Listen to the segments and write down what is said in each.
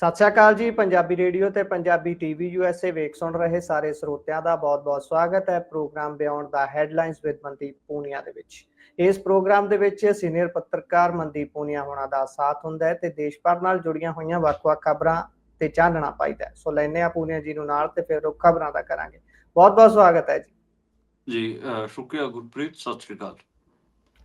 ਸਤਿ ਸ਼੍ਰੀ ਅਕਾਲ ਜੀ, ਪੰਜਾਬੀ ਰੇਡੀਓ ਤੇ ਪੰਜਾਬੀ ਟੀਵੀ ਯੂਐਸਏ ਵੇਖ ਸੁਣ ਰਹੇ ਸਾਰੇ ਸਰੋਤਿਆਂ ਦਾ ਬਹੁਤ-ਬਹੁਤ ਸਵਾਗਤ ਹੈ ਪ੍ਰੋਗਰਾਮ ਬਿਯੋਂਡ ਦਾ ਹੈਡਲਾਈਨਸ ਵਿਦ ਮਨਦੀਪ ਪੂਨੀਆ ਦੇ ਵਿੱਚ। ਇਸ ਪ੍ਰੋਗਰਾਮ ਦੇ ਵਿੱਚ ਸੀਨੀਅਰ ਪੱਤਰਕਾਰ ਮਨਦੀਪ ਪੂਨੀਆ ਹੋਣਾ ਦਾ ਸਾਥ ਹੁੰਦਾ ਹੈ ਤੇ ਦੇਸ਼ ਭਰ ਨਾਲ ਜੁੜੀਆਂ ਹੋਈਆਂ ਵੱਖ-ਵੱਖ ਖਬਰਾਂ ਤੇ ਚਾਨਣਾ ਪਾਈਦਾ ਸੋ ਲੈਨੇ ਆ ਪੂਨੀਆ ਜੀ ਨੂੰ ਨਾਲ ਤੇ ਫਿਰ ਉਹ ਖਬਰਾਂ ਦਾ ਕਰਾਂਗੇ। ਬਹੁਤ-ਬਹੁਤ ਸਵਾਗਤ ਹੈ ਜੀ। ਜੀ ਸ਼ੁਕਰੀਆ ਗੁਰਪ੍ਰੀਤ, ਸਤਿ ਸ਼੍ਰੀ ਅਕਾਲ।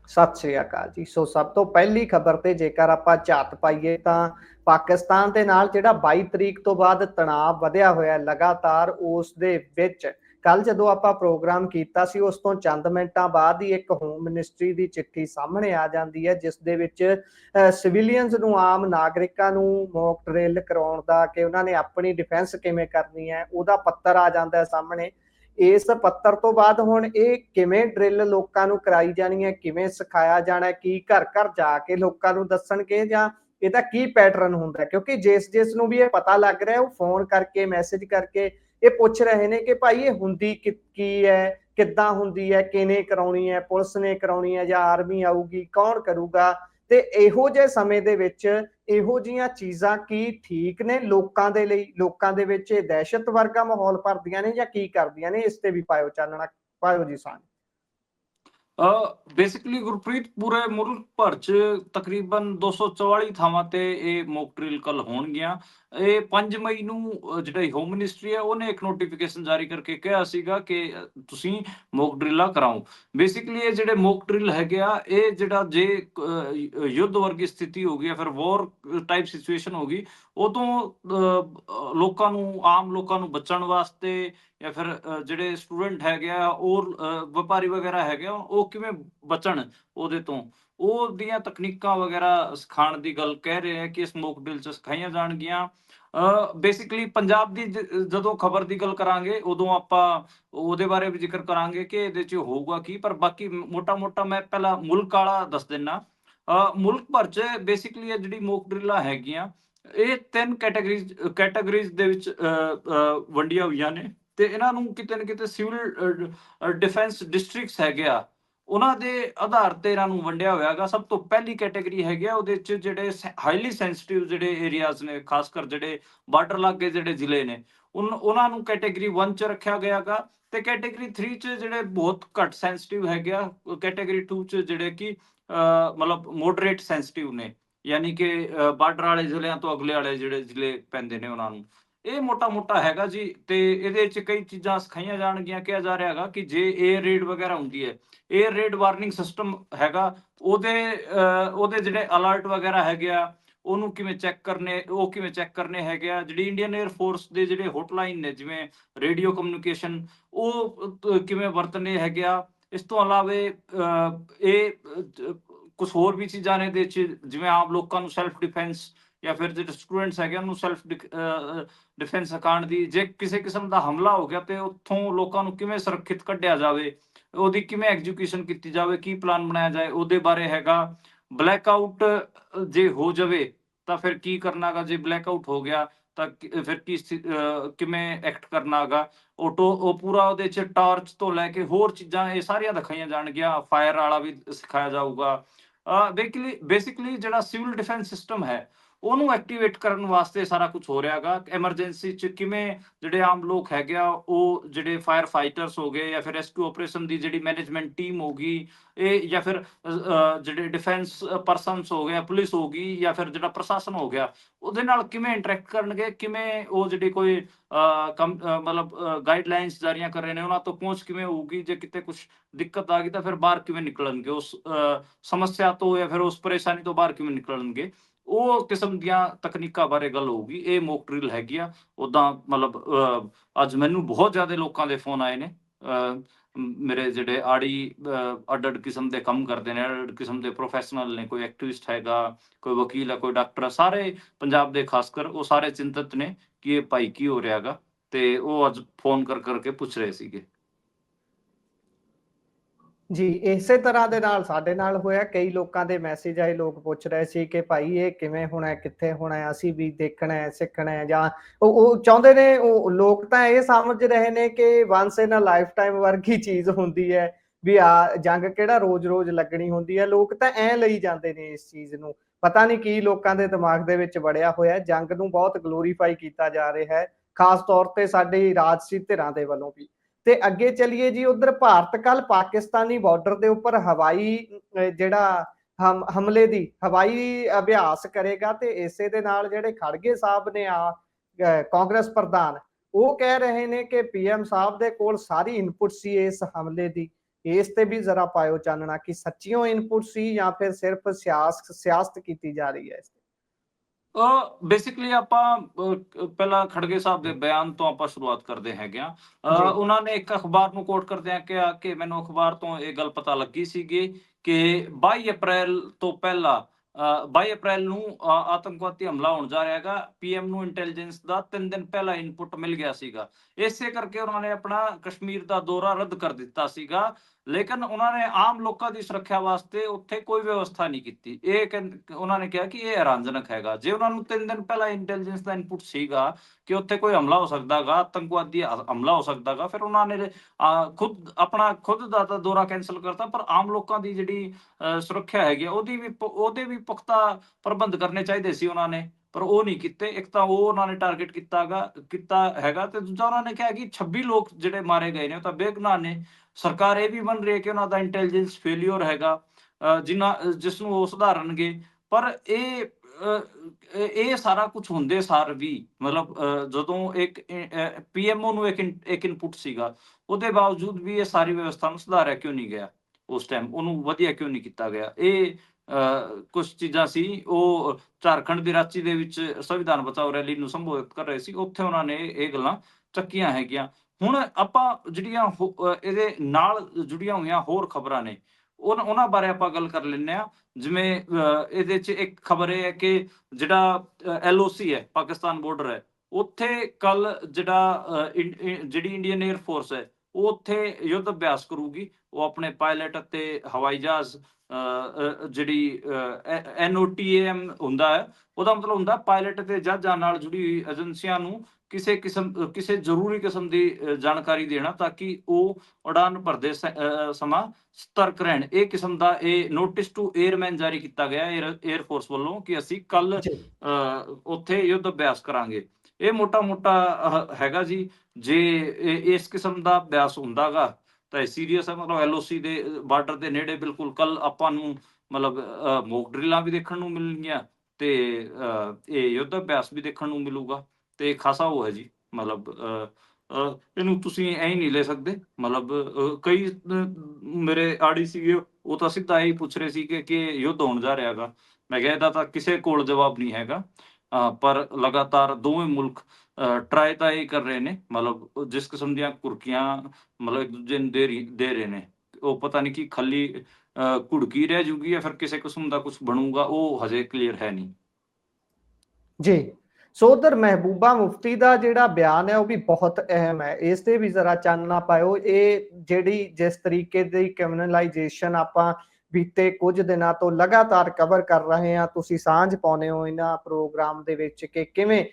ਸਤਿ ਸ੍ਰੀ ਅਕਾਲ ਜੀ। ਸੋ ਸਭ ਤੋਂ ਪਹਿਲੀ ਖਬਰ ਤੇ ਜੇਕਰ ਆਪਾਂ ਝਾਤ ਪਾਈਏ ਤਾਂ ਪਾਕਿਸਤਾਨ ਦੇ ਨਾਲ ਜਿਹੜਾ 22 ਤਰੀਕ ਤੋਂ ਬਾਅਦ ਤਣਾਅ ਵਧਿਆ ਹੋਇਆ ਲਗਾਤਾਰ, ਉਸ ਦੇ ਵਿੱਚ ਕੱਲ ਜਦੋਂ ਆਪਾਂ ਪ੍ਰੋਗਰਾਮ ਕੀਤਾ ਸੀ, ਉਸ ਤੋਂ ਚੰਦ ਮਿੰਟਾਂ ਬਾਅਦ ਹੀ ਇੱਕ ਹੋਮ ਮਿਨਿਸਟਰੀ ਦੀ ਚਿੱਠੀ ਸਾਹਮਣੇ ਆ ਜਾਂਦੀ ਹੈ, ਜਿਸ ਦੇ ਵਿੱਚ ਸਿਵਿਲੀਅਨਸ ਨੂੰ, ਆਮ ਨਾਗਰਿਕਾਂ ਨੂੰ ਮੌਕ ਡਰਿਲ ਕਰਾਉਣ ਦਾ ਕਿ ਉਹਨਾਂ ਨੇ ਆਪਣੀ ਡਿਫੈਂਸ ਕਿਵੇਂ ਕਰਨੀ ਹੈ, ਉਹਦਾ ਪੱਤਰ ਆ ਜਾਂਦਾ ਹੈ ਸਾਹਮਣੇ। ਇਸ ਪੱਤਰ ਤੋਂ ਬਾਅਦ ਹੁਣ ਇਹ ਕਿਵੇਂ ਡਰਿਲ ਲੋਕਾਂ ਨੂੰ ਕਰਾਈ ਜਾਣੀ ਹੈ, ਕਿਵੇਂ ਸਿਖਾਇਆ ਜਾਣਾ ਹੈ, ਕੀ ਘਰ ਘਰ ਜਾ ਕੇ ਲੋਕਾਂ ਨੂੰ ਦੱਸਣਗੇ ਜਾਂ ਇਹਦਾ ਕੀ ਪੈਟਰਨ ਹੁੰਦਾ ਕਿਉਂਕਿ ਜਿਸ ਜਿਸ ਨੂੰ ਵੀ ਇਹ ਪਤਾ ਲੱਗ ਰਿਹਾ, ਉਹ ਫੋਨ ਕਰਕੇ ਮੈਸੇਜ ਕਰਕੇ ਇਹ ਪੁੱਛ ਰਹੇ ਨੇ ਕਿ ਭਾਈ ਇਹ ਹੁੰਦੀ ਕਿ- ਕੀ ਹੈ, ਕਿੱਦਾਂ ਹੁੰਦੀ ਹੈ ਕਿਨੇ ਕਰਾਉਣੀ ਹੈ, ਪੁਲਿਸ ਨੇ ਕਰਾਉਣੀ ਹੈ ਜਾਂ ਆਰਮੀ ਆਊਗੀ, ਕੌਣ ਕਰੂਗਾ? ਤੇ ਇਹੋ ਜਿਹੇ ਸਮੇਂ ਦੇ ਵਿੱਚ ਇਹੋ ਜੀਆਂ ਚੀਜ਼ਾਂ ਕੀ ਠੀਕ ਨੇ ਲੋਕਾਂ ਦੇ ਲਈ, ਲੋਕਾਂ ਦੇ ਵਿੱਚ ਇਹ ਦਹਿਸ਼ਤ ਵਰਗਾ ਮਾਹੌਲ ਭਰਦੀਆਂ ਨੇ ਜਾਂ ਕੀ ਕਰਦੀਆਂ ਨੇ? ਇਸ ਤੇ ਵੀ ਪਾਇਓ ਚਾਨਣਾ, ਪਾਇਓ ਜੀ ਸਾਨ ਬੇਸਿਕਲੀ ਗੁਰਪ੍ਰੀਤ, ਪੂਰੇ ਮੁਲਕ ਭਰ ਚ ਤਕਰੀਬਨ 244 ਥਾਵਾਂ ਤੇ ਇਹ ਮੌਕ ਡਰਿਲ ਕੱਲ ਹੋਣਗੀਆਂ। ਇਹ 5 ਮਈ ਨੂੰ ਜਿਹੜਾ ਹੋਮ ਮਿਨਿਸਟਰੀ ਹੈ ਉਹਨੇ ਇੱਕ ਨੋਟੀਫਿਕੇਸ਼ਨ ਜਾਰੀ ਕਰਕੇ ਕਿਹਾ ਸੀਗਾ ਕਿ ਤੁਸੀਂ ਮੌਕ ਡਰਿਲਾਂ ਕਰਾਓ। ਬੇਸਿਕਲੀ ਇਹ ਜਿਹੜੇ ਮੌਕ ਡਰਿਲ ਹੈਗੇ ਆ ਇਹ ਜਿਹੜਾ ਜੇ ਯੁੱਧ ਵਰਗੀ ਸਥਿਤੀ ਹੋ ਗਈ ਜਾਂ ਫਿਰ ਵਾਰ ਟਾਈਪ ਸਿਚੁਏਸ਼ਨ ਹੋ ਗਈ ਉਦੋਂ ਅ, ਲੋਕਾਂ ਨੂੰ ਆਮ ਲੋਕਾਂ ਨੂੰ ਬਚਣ ਵਾਸਤੇ ਜਾਂ ਫਿਰ ਜਿਹੜੇ ਸਟੂਡੈਂਟ ਹੈਗੇ ਆ ਔਰ ਵਪਾਰੀ ਵਗੈਰਾ ਹੈਗੇ ਆ ਉਹ ਕਿਵੇਂ ਬਚਣ ਉਹਦੇ ਤੋਂ? ਉਹ ਦੀਆਂ ਤਕਨੀਕਾਂ ਵਗੈਰਾ ਸਿਖਾਉਣ ਦੀ ਗੱਲ ਕਹਿ ਰਹੇ ਹੈ ਕਿ ਇਸ ਮੌਕ ਡਰਿਲ ਚ ਸਿਖਾਈਆਂ ਜਾਣਗੀਆਂ। ਬੇਸਿਕਲੀ ਪੰਜਾਬ ਦੀ ਜਦੋਂ ਖਬਰ ਦੀ ਗੱਲ ਕਰਾਂਗੇ, ਉਦੋਂ ਆਪਾਂ ਉਹਦੇ ਬਾਰੇ ਵੀ ਜ਼ਿਕਰ ਕਰਾਂਗੇ ਕਿ ਇਹਦੇ ਚ ਹੋਊਗਾ ਕੀ, ਪਰ ਬਾਕੀ ਮੋਟਾ-ਮੋਟਾ ਮੈਂ ਪਹਿਲਾਂ ਮੁਲਕ ਵਾਲਾ ਦੱਸ ਦਿੰਨਾ। ਮੁਲਕ ਭਰ ਚ ਬੇਸਿਕਲੀ ਇਹ ਜਿਹੜੀ ਮੋਕ ਡਰਿਲਾਂ ਹੈਗੀਆਂ, ਇਹ ਤਿੰਨ ਕੈਟਾਗਰੀਜ਼ ਕੈਟਾਗਰੀਜ਼ ਦੇ ਵਿੱਚ ਵੰਡੀਆਂ ਹੋਈਆਂ ਨੇ। ਤੇ ਇਹਨਾਂ ਨੂੰ ਕਿਤੇ ਨਾ ਕਿਤੇ ਸਿਵਲ ਡਿਫੈਂਸ ਡਿਸਟ੍ਰਿਕਟਸ ਹੈਗੇ ਆ। ਉਹਨਾਂ ਦੇ ਆਧਾਰ ਤੇ ਇਹਨਾਂ ਨੂੰ ਵੰਡਿਆ ਹੋਇਆ ਸਭ ਤੋਂ ਪਹਿਲੀ ਕੈਟਾਗਰੀ ਹੈਗੀ ਆ ਉਹਦੇ ਵਿੱਚ ਜਿਹੜੇ ਹਾਈਲੀ ਸੈਂਸਿਟਿਵ ਜਿਹੜੇ ਏਰੀਆਜ਼ ਨੇ ਖਾਸ ਕਰ ਜਿਹੜੇ ਬਾਰਡਰ ਲਾਗੇ ਜਿਹੜੇ ਜ਼ਿਲ੍ਹੇ ਨੇ ਉਨ- ਉਹਨਾਂ ਨੂੰ ਕੈਟਾਗਰੀ 1 ਚ ਰੱਖਿਆ ਗਿਆ ਹੈਗਾ ਤੇ ਕੈਟਾਗਰੀ 3 ਚ ਜਿਹੜੇ ਬਹੁਤ ਘੱਟ ਸੈਂਸਿਟਿਵ ਹੈਗੇ ਆ ਕੈਟਾਗਰੀ 2 ਚ ਜਿਹੜੇ ਕਿ ਅਹ, ਮਤਲਬ ਮੋਡਰੇਟ ਸੈਂਸਿਟਿਵ ਨੇ ਯਾਨੀ ਕਿ ਬਾਰਡਰ ਵਾਲੇ ਜ਼ਿਲ੍ਹਿਆਂ ਤੋਂ ਅਗਲੇ ਵਾਲੇ ਜਿਹੜੇ ਜ਼ਿਲ੍ਹੇ ਪੈਂਦੇ ਨੇ ਉਹਨਾਂ ਨੂੰ। ਇਹ ਮੋਟਾ ਮੋਟਾ ਹੈਗਾ ਜੀ ਤੇ ਇਹਦੇ ਵਿੱਚ ਕਈ ਚੀਜ਼ਾਂ ਸਿਖਾਈਆਂ ਜਾਣਗੀਆਂ, ਕਿਹਾ ਜਾ ਰਿਹਾ ਹੈਗਾ ਕਿ ਜੇ 에ਅਰ ਰੇਡ ਵਗੈਰਾ ਹੁੰਦੀ ਹੈ 에ਅਰ ਰੇਡ ਵਾਰਨਿੰਗ ਸਿਸਟਮ ਹੈਗਾ, ਉਹਦੇ ਉਹਦੇ ਜਿਹੜੇ ਅਲਰਟ ਵਗੈਰਾ ਹੈਗੇ ਆ, ਉਹਨੂੰ ਕਿਵੇਂ ਚੈੱਕ ਕਰਨੇ, ਉਹ ਕਿਵੇਂ ਚੈੱਕ ਕਰਨੇ ਹੈਗੇ ਆ, ਜਿਹੜੀ ਇੰਡੀਅਨ 에ਅਰ ਫੋਰਸ ਦੇ ਜਿਹੜੇ ਹੌਟਲਾਈਨ ਨੇ, ਜਿਵੇਂ ਰੇਡੀਓ ਕਮਿਊਨੀਕੇਸ਼ਨ ਉਹ ਕਿਵੇਂ ਵਰਤਨੇ ਹੈਗੇ ਆ, ਇਸ ਤੋਂ ਇਲਾਵੇ ਇਹ ਕੁਝ ਹੋਰ ਵੀ ਚੀਜ਼ਾਂ ਨੇ ਦੇ ਜਿਵੇਂ ਆਪ ਲੋਕਾਂ ਨੂੰ ਸੈਲਫ ਡਿਫੈਂਸ ਜਾਂ ਫਿਰ ਜਿਹੜੇ ਸਟੂਡੈਂਟਸ ਹੈਗੇ ਉਹਨੂੰ ਸੈਲਫ ਡਿਫੈਂਸ ਅਕਾਉਣ ਦੀ, ਜੇ ਕਿਸੇ ਕਿਸਮ ਦਾ ਹਮਲਾ ਹੋ ਗਿਆ ਤੇ ਉੱਥੋਂ ਲੋਕਾਂ ਨੂੰ ਕਿਵੇਂ ਸੁਰੱਖਿਅਤ ਕੱਢਿਆ ਜਾਵੇ, ਉਹਦੀ ਕਿਵੇਂ ਐਗਜ਼ੀਕਿਊਸ਼ਨ ਕੀਤੀ ਜਾਵੇ, ਕੀ ਪਲਾਨ ਬਣਾਇਆ ਜਾਏ, ਉਹਦੇ ਬਾਰੇ ਹੈਗਾ ਬਲੈਕ ਆਊਟ ਜੇ ਹੋ ਜਾਵੇ ਤਾਂ ਫਿਰ ਕੀ ਕਰਨਾਗਾ ਜੇ ਬਲੈਕ ਆਊਟ ਹੋ ਗਿਆ ਤਾਂ ਫਿਰ ਕੀ ਕਿਵੇਂ ਐਕਟ ਕਰਨਾਗਾ ਆਟੋ ਉਹ ਪੂਰਾ ਉਹਦੇ ਚ ਟਾਰਚ ਤੋਂ ਲੈ ਕੇ ਹੋਰ ਚੀਜ਼ਾਂ, ਇਹ ਸਾਰੀਆਂ ਦਿਖਾਈਆਂ ਜਾਣਗੀਆਂ ਫਾਇਰ ਵਾਲਾ ਵੀ ਸਿਖਾਇਆ ਜਾਊਗਾ। ਬੇਸਿਕਲੀ ਜਿਹੜਾ ਸਿਵਲ ਡਿਫੈਂਸ ਸਿਸਟਮ ਹੈ ਉਹਨੂੰ ਐਕਟੀਵੇਟ ਕਰਨ ਵਾਸਤੇ ਸਾਰਾ ਕੁਝ ਹੋ ਰਿਹਾਗਾ। ਐਮਰਜੈਂਸੀ ਚ ਕਿਵੇਂ ਜਿਹੜੇ ਆਮ ਲੋਕ ਹੈਗੇ ਆ ਉਹ ਜਿਹੜੇ ਫਾਇਰ ਫਾਈਟਰਸ ਹੋ ਗਏ ਜਾਂ ਫਿਰ ਰੈਸਕਿਊ ਆਪਰੇਸ਼ਨ ਦੀ ਜਿਹੜੀ ਮੈਨੇਜਮੈਂਟ ਟੀਮ ਹੋਗੀ ਇਹ ਜਾਂ ਫਿਰ ਜਿਹੜੇ ਡਿਫੈਂਸ ਪਰਸਨਸ ਹੋ ਗਏ ਪੁਲਿਸ ਹੋ ਗਈ ਜਾਂ ਫਿਰ ਜਿਹੜਾ ਪ੍ਰਸ਼ਾਸਨ ਹੋ ਗਿਆ ਉਹਦੇ ਨਾਲ ਕਿਵੇਂ ਇੰਟਰੈਕਟ ਕਰਨਗੇ ਕਿਵੇਂ ਉਹ ਜਿਹੜੀ ਕੋਈ ਅ, ਮਤਲਬ ਗਾਈਡਲਾਈਨਸ ਜਾਰੀਆਂ ਕਰ ਰਹੇ ਨੇ ਉਹਨਾਂ ਤੋਂ ਪਹੁੰਚ ਕਿਵੇਂ ਹੋਊਗੀ ਜੇ ਕਿਤੇ ਕੁਝ ਦਿੱਕਤ ਆ ਗਈ ਤਾਂ ਫਿਰ ਬਾਹਰ ਕਿਵੇਂ ਨਿਕਲਣਗੇ ਉਸ ਸਮੱਸਿਆ ਤੋਂ ਜਾਂ ਫਿਰ ਉਸ ਪਰੇਸ਼ਾਨੀ ਤੋਂ ਬਾਹਰ ਕਿਵੇਂ ਨਿਕਲਣਗੇ। ਉਹ ਕਿਸਮ ਦੀਆਂ ਤਕਨੀਕਾਂ ਬਾਰੇ ਗੱਲ ਹੋਊਗੀ ਇਹ ਮੌਕ ਡਰਿਲ ਹੈਗੀ ਆ ਉਦਾਂ ਮਤਲਬ ਅੱਜ ਮੈਨੂੰ ਬਹੁਤ ਜ਼ਿਆਦਾ ਲੋਕਾਂ ਦੇ ਫੋਨ ਆਏ ਨੇ ਅ, ਮੇਰੇ ਜਿਹੜੇ ਆੜੀ ਅ, ਅੱਡ ਅੱਡ ਕਿਸਮ ਦੇ ਕੰਮ ਕਰਦੇ ਨੇ ਅੱਡ ਅੱਡ ਕਿਸਮ ਦੇ ਪ੍ਰੋਫੈਸ਼ਨਲ ਨੇ ਕੋਈ ਐਕਟਿਵਿਸਟ ਹੈਗਾ ਕੋਈ ਵਕੀਲ ਹੈ ਕੋਈ ਡਾਕਟਰ ਹੈ ਸਾਰੇ ਪੰਜਾਬ ਦੇ ਖਾਸ ਕਰ ਉਹ ਸਾਰੇ ਚਿੰਤਤ ਨੇ ਕਿ ਇਹ ਭਾਈ ਕੀ ਹੋ ਰਿਹਾ ਹੈਗਾ ਤੇ ਉਹ ਅੱਜ ਫੋਨ ਕਰ ਕਰਕੇ ਪੁੱਛ ਰਹੇ ਸੀਗੇ। ਜੀ, ਇਸੇ ਤਰ੍ਹਾਂ ਦੇ ਨਾਲ ਸਾਡੇ ਨਾਲ ਹੋਇਆ। ਕਈ ਲੋਕਾਂ ਦੇ ਮੈਸੇਜ ਆਏ, ਲੋਕ ਪੁੱਛ ਰਹੇ ਸੀ ਕਿ ਭਾਈ ਇਹ ਕਿਵੇਂ ਹੋਣਾ ਹੈ ਕਿੱਥੇ ਹੋਣਾ ਹੈ ਅਸੀਂ ਵੀ ਦੇਖਣਾ ਹੈ, ਸਿੱਖਣਾ ਹੈ ਜਾਂ ਉਹ ਚਾਹੁੰਦੇ ਨੇ, ਉਹ ਲੋਕ ਤਾਂ ਇਹ ਸਮਝ ਰਹੇ ਨੇ ਕਿ once in a life time ਵਰਗੀ ਚੀਜ਼ ਹੁੰਦੀ ਹੈ ਵੀ ਆ ਜੰਗ ਕਿਹੜਾ ਰੋਜ਼-ਰੋਜ਼ ਲੱਗਣੀ ਹੁੰਦੀ ਹੈ। ਲੋਕ ਤਾਂ ਐ ਲਈ ਜਾਂਦੇ ਨੇ ਇਸ ਚੀਜ਼ ਨੂੰ। ਪਤਾ ਨਹੀਂ ਕੀ ਲੋਕਾਂ ਦੇ ਦਿਮਾਗ ਦੇ ਵਿੱਚ ਵੜਿਆ ਹੋਇਆ ਜੰਗ ਨੂੰ ਬਹੁਤ ਗਲੋਰੀਫਾਈ ਕੀਤਾ ਜਾ ਰਿਹਾ ਹੈ। ਖਾਸ ਤੌਰ ਤੇ ਸਾਡੇ ਰਾਜਸੀ ਧਿਰਾਂ ਦੇ ਵੱਲੋਂ ਵੀ। ਤੇ ਅੱਗੇ ਚੱਲੀਏ ਜੀ, ਉਧਰ ਭਾਰਤ ਕੱਲ ਪਾਕਿਸਤਾਨੀ ਬਾਰਡਰ ਦੇ ਉੱਪਰ ਹਵਾਈ ਜਿਹੜਾ ਹਮਲੇ ਦੀ ਹਵਾਈ ਅਭਿਆਸ ਕਰੇਗਾ ਤੇ ਇਸੇ ਦੇ ਨਾਲ ਜਿਹੜੇ ਖੜਗੇ ਸਾਹਿਬ ਨੇ ਆ ਕਾਂਗਰਸ ਪ੍ਰਧਾਨ, ਉਹ ਕਹਿ ਰਹੇ ਨੇ ਕਿ ਪੀਐਮ ਸਾਹਿਬ ਦੇ ਕੋਲ ਸਾਰੀ ਇਨਪੁਟ ਸੀ ਇਸ ਹਮਲੇ ਦੀ। ਇਸ ਤੇ ਵੀ ਜ਼ਰਾ ਪਾਇਓ ਚਾਨਣਾ ਕਿ ਸੱਚੀਓ ਇਨਪੁਟ ਸੀ ਜਾਂ ਫਿਰ ਸਿਰਫ ਸਿਆਸਤ ਸਿਆਸਤ ਕੀਤੀ ਜਾ ਰਹੀ ਹੈ ਇਸ ਤੇ? ਬੇਸਿਕਲੀ ਆਪਾਂ ਪਹਿਲਾਂ ਖੜਗੇ ਸਾਹਿਬ ਦੇ ਬਿਆਨ ਤੋਂ ਆਪਾਂ ਸ਼ੁਰੂਆਤ ਕਰਦੇ ਹੈਗੇ ਆ। ਉਹਨਾਂ ਨੇ ਇੱਕ ਅਖਬਾਰ ਨੂੰ ਕੋਟ ਕਰਦਿਆਂ ਕਿਹਾ ਕਿ ਮੈਨੂੰ ਅਖਬਾਰ ਤੋਂ ਇਹ ਗੱਲ ਪਤਾ ਲੱਗੀ ਸੀਗੀ ਕਿ 22 ਅਪ੍ਰੈਲ ਤੋਂ ਪਹਿਲਾਂ ਅਹ, 22 ਅਪ੍ਰੈਲ ਨੂੰ ਆਤੰਕਵਾਦੀ ਹਮਲਾ ਹੋਣ ਜਾ ਰਿਹਾ ਹੈਗਾ। ਪੀਐਮ ਨੂੰ ਇੰਟੈਲੀਜੈਂਸ ਦਾ 3 ਦਿਨ ਪਹਿਲਾਂ ਇਨਪੁਟ ਮਿਲ ਗਿਆ ਸੀਗਾ। ਇਸੇ ਕਰਕੇ ਉਹਨਾਂ ਨੇ ਆਪਣਾ ਕਸ਼ਮੀਰ ਦਾ ਦੌਰਾ ਰੱਦ ਕਰ ਦਿੱਤਾ ਸੀਗਾ। ਲੇਕਿਨ ਉਹਨਾਂ ਨੇ ਆਮ ਲੋਕਾਂ ਦੀ ਸੁਰੱਖਿਆ ਵਾਸਤੇ ਉੱਥੇ ਕੋਈ ਵਿਵਸਥਾ ਨਹੀਂ ਕੀਤੀ। ਇਹ ਉਹਨਾਂ ਨੇ ਕਿਹਾ ਕਿ ਇਹ ਹੈਰਾਨਜਨਕ ਹੈਗਾ। ਜੇ ਉਹਨਾਂ ਨੂੰ 3 ਦਿਨ ਪਹਿਲਾਂ ਇੰਟੈਲੀਜੈਂਸ ਦਾ ਇਨਪੁਟ ਸੀਗਾ ਕਿ ਉੱਥੇ ਕੋਈ ਹਮਲਾ ਹੋ ਸਕਦਾਗਾ ਆਤੰਕਵਾਦੀ ਹਮਲਾ ਹੋ ਸਕਦਾਗਾ ਫਿਰ ਉਹਨਾਂ ਨੇ ਖੁਦ ਆਪਣਾ ਖੁਦ ਦਾ ਦੌਰਾ ਕੈਨਸਲ ਕਰਤਾ ਪਰ ਆਮ ਲੋਕਾਂ ਦੀ ਜਿਹੜੀ ਸੁਰੱਖਿਆ ਹੈਗੀ ਆ, ਉਹਦੀ ਵੀ ਉਹਦੇ ਵੀ ਪੁਖਤਾ ਪ੍ਰਬੰਧ ਕਰਨੇ ਚਾਹੀਦੇ ਸੀ ਉਹਨਾਂ ਨੇ ਪਰ ਉਹ ਨਹੀਂ ਕੀਤੇ। ਇੱਕ ਤਾਂ ਉਹ ਉਹਨਾਂ ਨੇ ਟਾਰਗੇਟ ਕੀਤਾਗਾ ਕੀਤਾ ਹੈਗਾ ਤੇ ਦੂਜਾ ਉਹਨਾਂ ਨੇ ਕਿਹਾ ਕਿ 26 ਲੋਕ ਜਿਹੜੇ ਮਾਰੇ ਗਏ ਨੇ ਉਹ ਤਾਂ ਬੇਗੁਨਾਹ ਨੇ। ਸਰਕਾਰ ਇਹ ਵੀ ਮੰਨ ਰਹੀ ਹੈ ਕਿ ਉਹਨਾਂ ਦਾ ਇੰਟੈਲੀਜੈਂਸ ਫੇਲਿਅਰ ਹੈਗਾ ਜਿਨ੍ਹਾਂ ਜਿਸ ਨੂੰ ਉਹ ਸੁਧਾਰਨਗੇ, ਪਰ ਇਹ ਇਹ ਸਾਰਾ ਕੁਝ ਹੁੰਦੇ ਸਾਰ ਵੀ, ਮਤਲਬ ਜਦੋਂ ਇੱਕ ਪੀਐਮਓ ਨੂੰ ਇੱਕ ਇੱਕ ਇਨਪੁਟ ਸੀਗਾ, ਉਹਦੇ ਬਾਵਜੂਦ ਵੀ ਇਹ ਸਾਰੀ ਵਿਵਸਥਾ ਨੂੰ ਸੁਧਾਰਿਆ ਕਿਉਂ ਨਹੀਂ ਗਿਆ ਉਸ ਟਾਈਮ ਉਹਨੂੰ ਵਧੀਆ ਕਿਉਂ ਨਹੀਂ ਕੀਤਾ ਗਿਆ? ਇਹ ਕੁਝ ਚੀਜ਼ਾਂ ਸੀ, ਉਹ ਝਾਰਖੰਡ ਦੀ ਰਾਂਚੀ ਦੇ ਵਿੱਚ ਸੰਵਿਧਾਨ ਬਚਾਓ ਰੈਲੀ ਨੂੰ ਸੰਬੋਧਿਤ ਕਰ ਰਹੇ ਸੀ, ਉੱਥੇ ਉਹਨਾਂ ਨੇ ਇਹ ਗੱਲਾਂ ਚੱਕੀਆਂ ਹੈਗੀਆਂ। ਹੁਣ ਆਪਾਂ ਜਿਹੜੀਆਂ ਇਹਦੇ ਨਾਲ ਜੁੜੀਆਂ ਹੋਈਆਂ ਹੋਰ ਖਬਰਾਂ ਨੇ ਉਹਨਾਂ ਬਾਰੇ ਆਪਾਂ ਗੱਲ ਕਰ ਲੈਂਦੇ ਆ ਜਿਵੇਂ ਇਹਦੇ 'ਚ ਇੱਕ ਖਬਰ ਇਹ ਹੈ ਕਿ ਜਿਹੜਾ ਐਲਓਸੀ ਹੈ ਪਾਕਿਸਤਾਨ ਬਾਰਡਰ ਹੈ ਉੱਥੇ ਕੱਲ ਜਿਹੜਾ ਜਿਹੜੀ ਇੰਡੀਅਨ 에ਅਰ ਫੋਰਸ ਹੈ ਉਹ ਉੱਥੇ ਯੁੱਧ ਅਭਿਆਸ ਕਰੂਗੀ। ਉਹ ਆਪਣੇ ਪਾਇਲਟ ਅਤੇ ਹਵਾਈ ਜਹਾਜ਼ ਅਹ, ਅਹ, ਜਿਹੜੀ ਐਨਓਟੀਐਮ ਹੁੰਦਾ ਹੈ ਉਹਦਾ ਮਤਲਬ ਹੁੰਦਾ ਪਾਇਲਟ ਤੇ ਜਹਾਜ਼ਾਂ ਨਾਲ ਜੁੜੀ ਹੋਈ ਏਜੰਸੀਆਂ ਨੂੰ ਕਿਸੇ ਕਿਸਮ ਕਿਸੇ ਜ਼ਰੂਰੀ ਕਿਸਮ ਦੀ ਜਾਣਕਾਰੀ ਦੇਣਾ ਤਾਂ ਕਿ ਉਹ ਉਡਾਨ ਭਰਦੇ ਸਮਾਂ ਸਤਰਕ ਰਹਿਣ। ਇਹ ਕਿਸਮ ਦਾ ਇਹ ਨੋਟਿਸ ਟੂ 에ਅਰਮੈਨ ਜਾਰੀ ਕੀਤਾ ਗਿਆ 에ਅਰ ਫੋਰਸ ਵੱਲੋਂ ਕਿ ਅਸੀਂ ਕੱਲ ਉੱਥੇ ਯੁੱਧ ਅਭਿਆਸ ਕਰਾਂਗੇ। ਇਹ ਮੋਟਾ ਮੋਟਾ ਹੈਗਾ ਜੀ। ਜੇ ਇਸ ਕਿਸਮ ਦਾ ਅਭਿਆਸ ਹੁੰਦਾਗਾ ਤਾਂ ਇਹ ਸੀਰੀਅਸ ਹੈ। ਮਤਲਬ ਐਲਓਸੀ ਦੇ ਬਾਰਡਰ ਦੇ ਨੇੜੇ ਬਿਲਕੁਲ ਕੱਲ ਆਪਾਂ ਨੂੰ ਮਤਲਬ ਮੋਕ ਡਰਿਲਾਂ ਵੀ ਦੇਖਣ ਨੂੰ ਮਿਲਣਗੀਆਂ ਤੇ ਇਹ ਯੁੱਧ ਅਭਿਆਸ ਵੀ ਦੇਖਣ ਨੂੰ ਮਿਲੂਗਾ। ਤੇ ਖਾਸਾ ਉਹ ਹੈ ਜੀ ਮਤਲਬ ਇਹਨੂੰ ਤੁਸੀਂ ਐਂ ਨਹੀਂ ਲੈ ਸਕਦੇ ਮਤਲਬ ਕਈ ਮੇਰੇ ਆੜੀ ਸੀਗੇ ਉਹ ਤਾਂ ਸਿੱਧਾ ਹੀ ਪੁੱਛ ਰਹੇ ਸੀ ਕਿ ਕਿ ਯੁੱਧ ਹੋਣ ਜਾ ਰਿਹਾ ਮੈਂ ਕਿਹਾ ਇਹਦਾ ਤਾਂ ਕਿਸੇ ਕੋਲ ਜਵਾਬ ਨਹੀਂ ਹੈਗਾ। ਪਰ ਲਗਾਤਾਰ ਦੋਵੇਂ ਮੁਲਕ ਟਰਾਈ ਤਾਂ ਇਹ ਕਰ ਰਹੇ ਨੇ ਮਤਲਬ ਜਿਸ ਕਿਸਮ ਦੀਆਂ ਕੁਰਕੀਆਂ ਮਤਲਬ ਇੱਕ ਦੂਜੇ ਨੂੰ ਦੇ ਰਹੀ- ਦੇ ਰਹੇ ਨੇ। ਉਹ ਪਤਾ ਨਹੀਂ ਕਿ ਖੱਲੀ ਅਹ, ਘੁੜਕੀ ਰਹਿ ਜੂਗੀ ਜਾਂ ਫਿਰ ਕਿਸੇ ਕਿਸਮ ਦਾ ਕੁਝ ਬਣੂਗਾ ਉਹ ਹਜੇ ਕਲੀਅਰ ਹੈ ਨਹੀਂ। ਜੀ। ਸੋ ਉਧਰ ਮਹਿਬੂਬਾ ਮੁਫਤੀ ਦਾ ਜਿਹੜਾ ਬਿਆਨ ਹੈ ਉਹ ਵੀ ਬਹੁਤ ਅਹਿਮ ਹੈ। ਇਸ ਤੇ ਵੀ ਜ਼ਰਾ ਚਾਨਣਾ ਪਾਇਓ। ਇਹ ਜਿਹੜੀ ਜਿਸ ਤਰੀਕੇ ਦੀ ਕ੍ਰਿਮੀਨਲਾਈਜੇਸ਼ਨ ਆਪਾਂ ਬੀਤੇ ਕੁਝ ਦਿਨਾਂ ਤੋਂ ਲਗਾਤਾਰ ਕਵਰ ਕਰ ਰਹੇ ਹਾਂ ਤੁਸੀਂ ਸਾਂਝ ਪਾਉਨੇ ਹੋ ਇਹਨਾਂ ਪ੍ਰੋਗਰਾਮ ਦੇ ਵਿੱਚ ਕਿ ਕਿਵੇਂ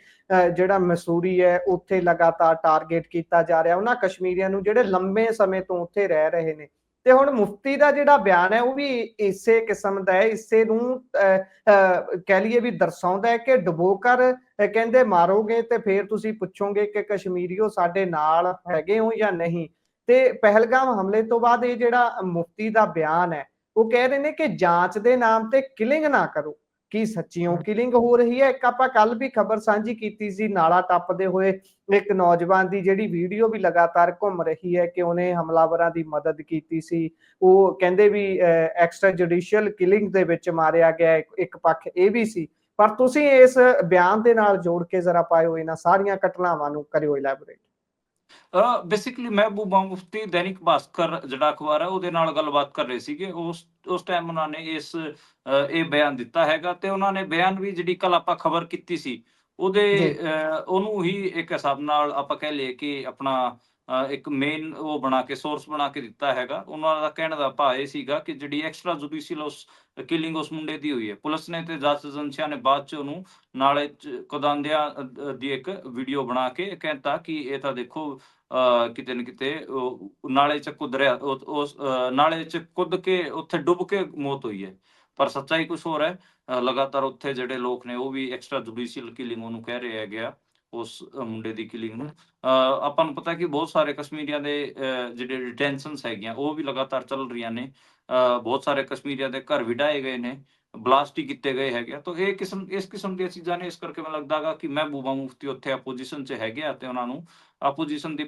ਜਿਹੜਾ ਮਸੂਰੀ ਹੈ ਉੱਥੇ ਲਗਾਤਾਰ ਟਾਰਗੇਟ ਕੀਤਾ ਜਾ ਰਿਹਾ। ਉਹਨਾਂ ਕਸ਼ਮੀਰੀਆਂ ਨੂੰ ਜਿਹੜੇ ਲੰਬੇ ਸਮੇਂ ਤੋਂ ਉੱਥੇ ਰਹਿ ਰਹੇ ਨੇ। ਤੇ ਹੁਣ ਮੁਫਤੀ ਦਾ ਜਿਹੜਾ ਬਿਆਨ ਹੈ ਉਹ ਵੀ ਇਸੇ ਕਿਸਮ ਦਾ ਹੈ। ਇਸੇ ਨੂੰ ਅਹ, ਅਹ, ਕਹਿ ਲਈਏ ਵੀ ਦਰਸਾਉਂਦਾ ਹੈ ਕਿ ਡੁਬੋਕਰ ਕਹਿੰਦੇ ਮਾਰੋਗੇ ਤੇ ਫਿਰ ਤੁਸੀਂ ਪੁੱਛੋਗੇ ਕਿ ਕਸ਼ਮੀਰੀਓ ਸਾਡੇ ਨਾਲ ਹੈਗੇ ਹੋ ਜਾਂ ਨਹੀਂ। ਤੇ ਪਹਿਲਗਾਮ ਹਮਲੇ ਤੋਂ ਬਾਅਦ ਇਹ ਜਿਹੜਾ ਮੁਫਤੀ ਦਾ ਬਿਆਨ ਹੈ ਉਹ ਕਹਿ ਰਹੇ ਨੇ ਕਿ ਜਾਂਚ ਦੇ ਨਾਮ ਤੇ ਕਿਲਿੰਗ ਨਾ ਕਰੋ। ਕੀ ਸੱਚੀਓ ਕਿਲਿੰਗ ਹੋ ਰਹੀ ਹੈ? ਇੱਕ ਆਪਾਂ ਕੱਲ ਵੀ ਖਬਰ ਸਾਂਝੀ ਕੀਤੀ ਸੀ ਨਾਲਾ ਟੱਪਦੇ ਹੋਏ ਇੱਕ ਨੌਜਵਾਨ ਦੀ ਜਿਹੜੀ ਵੀਡੀਓ ਵੀ ਲਗਾਤਾਰ ਘੁੰਮ ਰਹੀ ਹੈ ਕਿ ਉਹਨੇ ਹਮਲਾਵਰਾਂ ਦੀ ਮਦਦ ਕੀਤੀ ਸੀ। ਉਹ ਕਹਿੰਦੇ ਵੀ ਐਕਸਟਰਾ ਜੁਡੀਸ਼ੀਅਲ ਕਿਲਿੰਗ ਦੇ ਵਿੱਚ ਮਾਰਿਆ ਗਿਆ। ਇੱਕ- ਇੱਕ ਪੱਖ ਇਹ ਵੀ ਸੀ ਪਰ ਤੁਸੀਂ ਇਸ ਬਿਆਨ ਦੇ ਨਾਲ ਜੋੜ ਕੇ ਜ਼ਰਾ ਪਾਇਓ ਇਹਨਾਂ ਸਾਰੀਆਂ ਘਟਨਾਵਾਂ ਨੂੰ ਕਰਿਓ ਇਲੈਬੋਰੇਟ ਬੇਸਿਕਲੀ ਮਹਿਬੂਬਾ ਮੁਫਤੀ ਦੈਨਿਕ ਭਾਸਕਰ ਜਿਹੜਾ ਅਖਬਾਰ ਹੈ ਉਹਦੇ ਨਾਲ ਗੱਲਬਾਤ ਕਰ ਰਹੇ ਸੀਗੇ। ਉਸ ਉਸ ਟਾਈਮ ਉਹਨਾਂ ਨੇ ਇਸ ਇਹ ਬਿਆਨ ਦਿੱਤਾ ਹੈਗਾ ਤੇ ਉਹਨਾਂ ਨੇ ਬਿਆਨ ਵੀ ਜਿਹੜੀ ਕੱਲ ਆਪਾਂ ਖਬਰ ਕੀਤੀ ਸੀ ਉਹਦੇ ਉਹਨੂੰ ਹੀ ਇੱਕ ਹਿਸਾਬ ਨਾਲ ਆਪਾਂ ਕਹਿ ਲਈਏ ਕਿ ਆਪਣਾ ਇੱਕ ਮੇਨ ਉਹ ਬਣਾ ਕੇ ਸੋਰਸ ਬਣਾ ਕੇ ਦਿੱਤਾ ਹੈਗਾ। ਉਹਨਾਂ ਦਾ ਕਹਿਣ ਦਾ ਭਾਵ ਇਹ ਸੀਗਾ ਕਿ ਜਿਹੜੀ ਐਕਸਟਰਾ ਜੁਡੀਸ਼ੀਅਲ ਉਸ ਕਿਲਿੰਗ ਉਸ ਮੁੰਡੇ ਦੀ ਹੋਈ ਹੈ। ਪੁਲਿਸ ਨੇ ਤੇ ਜਾਂਚ ਏਜੰਸੀਆਂ ਨੇ ਬਾਅਦ ਚ ਉਹਨੂੰ ਨਾਲੇ ਚ ਦੀ ਇੱਕ ਵੀਡੀਓ ਬਣਾ ਕੇ ਕਹਿੰਦਾ ਕਿ ਇਹ ਤਾਂ ਦੇਖੋ, ਅਹ, ਕਿਤੇ ਨਾ ਕਿਤੇ ਨਾਲੇ ਚ ਕੁੱਦ ਰਿਹਾ ਉਹ- ਉਸ ਨਾਲੇ ਚ ਕੁੱਦ ਕੇ ਉੱਥੇ ਡੁੱਬ ਕੇ ਮੌਤ ਹੋਈ ਹੈ। ਪਰ ਸੱਚਾਈ ਕੁਝ ਹੋਰ ਹੈ। ਲਗਾਤਾਰ ਉੱਥੇ ਜਿਹੜੇ ਲੋਕ ਨੇ ਉਹ ਵੀ ਐਕਸਟਰਾ ਜੁਡੀਸ਼ੀਅਲ ਕਿਲਿੰਗ ਉਹਨੂੰ ਕਹਿ ਰਹੇ ਹੈਗੇ। ਆ ਉਸ ਮੁੰਡੇ ਦੀ ਕਿਲਿੰਗ ਨੂੰ। ਆਪਾਂ ਨੂੰ ਪਤਾ ਕਿ ਬਹੁਤ ਸਾਰੇ ਕਸ਼ਮੀਰੀਆਂ ਦੇ ਜਿਹੜੇ ਡਿਟੈਂਸ਼ਨਸ ਹੈਗੀਆਂ ਉਹ ਵੀ ਲਗਾਤਾਰ ਚੱਲ ਰਹੀਆਂ ਨੇ। ਬਹੁਤ ਸਾਰੇ ਕਸ਼ਮੀਰੀਆਂ ਦੇ ਘਰ ਵੀ ਗਏ ਨੇ ਬਲਾਸਟ ਹੀ ਕੀਤੇ ਗਏ ਹੈਗੇ ਤਾਂ ਇਹ ਕਿਸਮ ਇਸ ਕਿਸਮ ਦੀਆਂ ਚੀਜ਼ਾਂ ਨੇ ਇਸ ਕਰਕੇ ਮੈਨੂੰ ਲੱਗਦਾਗਾ ਕਿ ਮਹਿਬੂਬਾ ਮੁਫਤੀ ਉੱਥੇ ਆਪੋਜੀਸ਼ਨ 'ਚ ਹੈਗੇ ਆ ਤੇ ਉਹਨਾਂ ਨੂੰ ਆਪੋਜੀਸ਼ਨ ਦੀ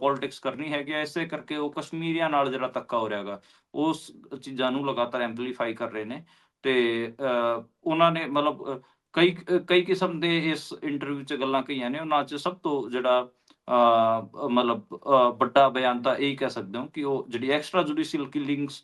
ਪੋਲਿਟਿਕਸ ਕਰਨੀ ਹੈਗੀ ਆ। ਇਸੇ ਕਰਕੇ ਉਹ ਕਸ਼ਮੀਰੀਆਂ ਨਾਲ ਜਿਹੜਾ ਧੱਕਾ ਹੋ ਰਿਹਾਗਾ ਉਸ ਚੀਜ਼ਾਂ ਨੂੰ ਲਗਾਤਾਰ ਐਂਪਲੀਫਾਈ ਕਰ ਰਹੇ ਨੇ। ਤੇ ਅ, ਉਹਨਾਂ ਨੇ ਮਤਲਬ ਕਈ ਕਈ ਕਿਸਮ ਦੇ ਇਸ ਇੰਟਰਵਿਊ 'ਚ ਗੱਲਾਂ ਕਹੀਆਂ ਨੇ, ਉਹਨਾਂ 'ਚ ਸਭ ਤੋਂ ਜਿਹੜਾ ਮਤਲਬ ਵੱਡਾ ਬਿਆਨ ਤਾਂ ਇਹ ਕਹਿ ਸਕਦੇ ਹੋ ਕਿ ਉਹ ਜਿਹੜੀ ਐਕਸਟਰਾ ਜੁਡੀਸ਼ੀਅਲ ਕਿਲਿੰਗਸ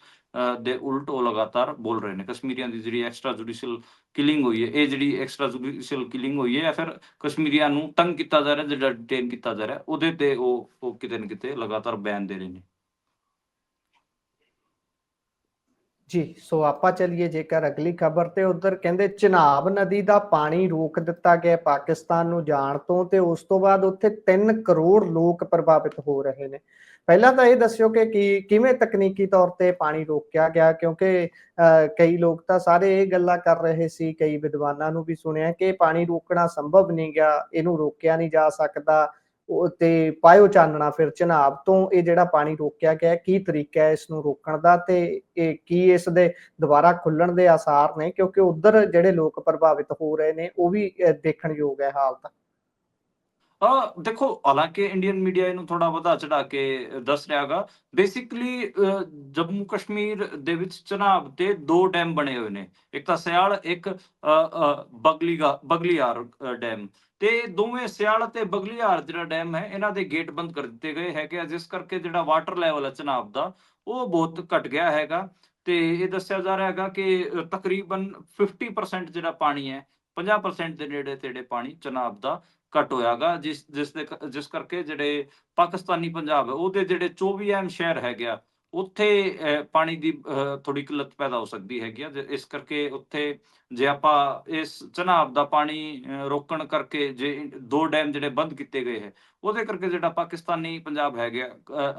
ਦੇ ਉਲਟ ਉਹ ਲਗਾਤਾਰ ਬੋਲ ਰਹੇ ਨੇ। ਕਸ਼ਮੀਰੀਆਂ ਦੀ ਜਿਹੜੀ ਐਕਸਟਰਾ ਜੁਡੀਸ਼ੀਅਲ ਕਿਲਿੰਗ ਹੋਈ ਹੈ, ਇਹ ਜਿਹੜੀ ਐਕਸਟਰਾ ਜੁਡੀਸ਼ੀਅਲ ਕਿਲਿੰਗ ਹੋਈ ਹੈ ਜਾਂ ਫਿਰ ਕਸ਼ਮੀਰੀਆਂ ਨੂੰ ਤੰਗ ਕੀਤਾ ਜਾ ਰਿਹਾ ਜਿਹੜਾ ਡਿਟੇਨ ਕੀਤਾ ਜਾ ਰਿਹਾ, ਉਹਦੇ ਤੇ ਉਹ ਕਿਤੇ ਨਾ ਕਿਤੇ ਲਗਾਤਾਰ ਬਿਆਨ ਦੇ ਰਹੇ ਨੇ। ਜੀ ਸੋ ਆਪਾਂ ਚੱਲੀਏ ਜੇਕਰ ਅਗਲੀ ਖਬਰ ਤੇ ਉਧਰ ਕਹਿੰਦੇ ਚਨਾਬ ਨਦੀ ਦਾ ਪਾਣੀ ਰੋਕ ਦਿੱਤਾ ਗਿਆ ਪਾਕਿਸਤਾਨ ਨੂੰ ਜਾਣ ਤੋਂ ਤੇ ਉਸ ਤੋਂ ਬਾਅਦ ਉੱਥੇ 3 ਕਰੋੜ ਲੋਕ ਪ੍ਰਭਾਵਿਤ ਹੋ ਰਹੇ ਨੇ। ਪਹਿਲਾਂ ਤਾਂ ਇਹ ਦੱਸਿਓ ਕਿ ਕੀ ਕਿਵੇਂ ਤਕਨੀਕੀ ਤੌਰ ਤੇ ਪਾਣੀ ਰੋਕਿਆ ਗਿਆ ਕਿਉਂਕਿ ਅਹ, ਕਈ ਲੋਕ ਤਾਂ ਸਾਰੇ ਇਹ ਗੱਲਾਂ ਕਰ ਰਹੇ ਸੀ ਕਈ ਵਿਦਵਾਨਾਂ ਨੂੰ ਵੀ ਸੁਣਿਆ ਕਿ ਪਾਣੀ ਰੋਕਣਾ ਸੰਭਵ ਨਹੀਂ ਗਿਆ ਇਹਨੂੰ ਰੋਕਿਆ ਨਹੀਂ ਜਾ ਸਕਦਾ। ਤੇ ਪਾਇਓ ਚਾਨਣਾ ਫਿਰ ਚਨਾਬ ਤੋਂ ਇਹ ਜਿਹੜਾ ਪਾਣੀ ਰੋਕਿਆ ਗਿਆ ਕੀ ਤਰੀਕਾ ਹੈ ਇਸ ਨੂੰ ਰੋਕਣ ਦਾ ਤੇ ਇਹ ਕੀ ਇਸ ਦੇ ਦੁਬਾਰਾ ਖੁੱਲਣ ਦੇ ਆਸਾਰ ਨੇ ਕਿਉਂਕਿ ਉਧਰ ਜਿਹੜੇ ਲੋਕ ਪ੍ਰਭਾਵਿਤ ਹੋ ਰਹੇ ਨੇ ਉਹ ਵੀ ਦੇਖਣਯੋਗ ਹੈ ਹਾਲਤ। ਆ ਦੇਖੋ, ਹਾਲਾਂਕਿ ਇੰਡੀਅਨ ਮੀਡੀਆ ਇਹਨੂੰ ਥੋੜਾ ਵਧਾ ਚੜਾ ਕੇ ਦੱਸ ਰਿਹਾਗਾ। ਬੇਸਿਕਲੀ ਜੰਮੂ ਕਸ਼ਮੀਰ ਦੇ ਵਿੱਚ ਚਨਾਬ ਤੇ ਦੋ ਡੈਮ ਬਣੇ ਹੋਏ ਨੇ। ਇੱਕ ਤਾਂ ਸਿਆਲ, ਇੱਕ ਬਗਲੀਗਾ, ਬਗਲੀਆਰ ਡੈਮ ਤੇ ਦੋਵੇਂ ਸਿਆਲ ਤੇ ਬਗਲੀਆਰ ਜਿਹੜਾ ਡੈਮ ਹੈ, ਇਹਨਾਂ ਦੇ ਗੇਟ ਬੰਦ ਕਰ ਦਿੱਤੇ ਗਏ ਹੈਗੇ ਆ। ਜਿਸ ਕਰਕੇ ਜਿਹੜਾ ਵਾਟਰ ਲੈਵਲ ਹੈ ਚਨਾਬ ਦਾ, ਉਹ ਬਹੁਤ ਘਟ ਗਿਆ ਹੈਗਾ। ਤੇ ਇਹ ਦੱਸਿਆ ਜਾ ਰਿਹਾ ਹੈਗਾ ਕਿ ਤਕਰੀਬਨ 50% ਜਿਹੜਾ ਪਾਣੀ ਹੈ 50% ਦੇ ਨੇੜੇ ਤੇੜੇ ਪਾਣੀ ਚਨਾਬ ਦਾ ਘਟ ਹੋਇਆਗਾ, ਜਿਸ ਜਿਸ ਦੇ ਕ- ਜਿਸ ਕਰਕੇ ਜਿਹੜੇ ਪਾਕਿਸਤਾਨੀ ਪੰਜਾਬ ਹੈ, ਉਹਦੇ ਜਿਹੜੇ 24 ਅਹਿਮ ਸ਼ਹਿਰ ਹੈਗੇ ਆ, ਉੱਥੇ ਪਾਣੀ ਦੀ ਥੋੜੀ ਕਿੱਲਤ ਪੈਦਾ ਹੋ ਸਕਦੀ ਹੈਗੀ ਆ, ਜੇ- ਇਸ ਕਰਕੇ ਉੱਥੇ ਜੇ ਆਪਾਂ ਇਸ ਚਨਾਬ ਦਾ ਪਾਣੀ ਰੋਕਣ ਕਰਕੇ ਜੇ ਦੋ ਡੈਮ ਜਿਹੜੇ ਬੰਦ ਕੀਤੇ ਗਏ ਹੈ, ਉਹਦੇ ਕਰਕੇ ਜਿਹੜਾ ਪਾਕਿਸਤਾਨੀ ਪੰਜਾਬ ਹੈਗਾ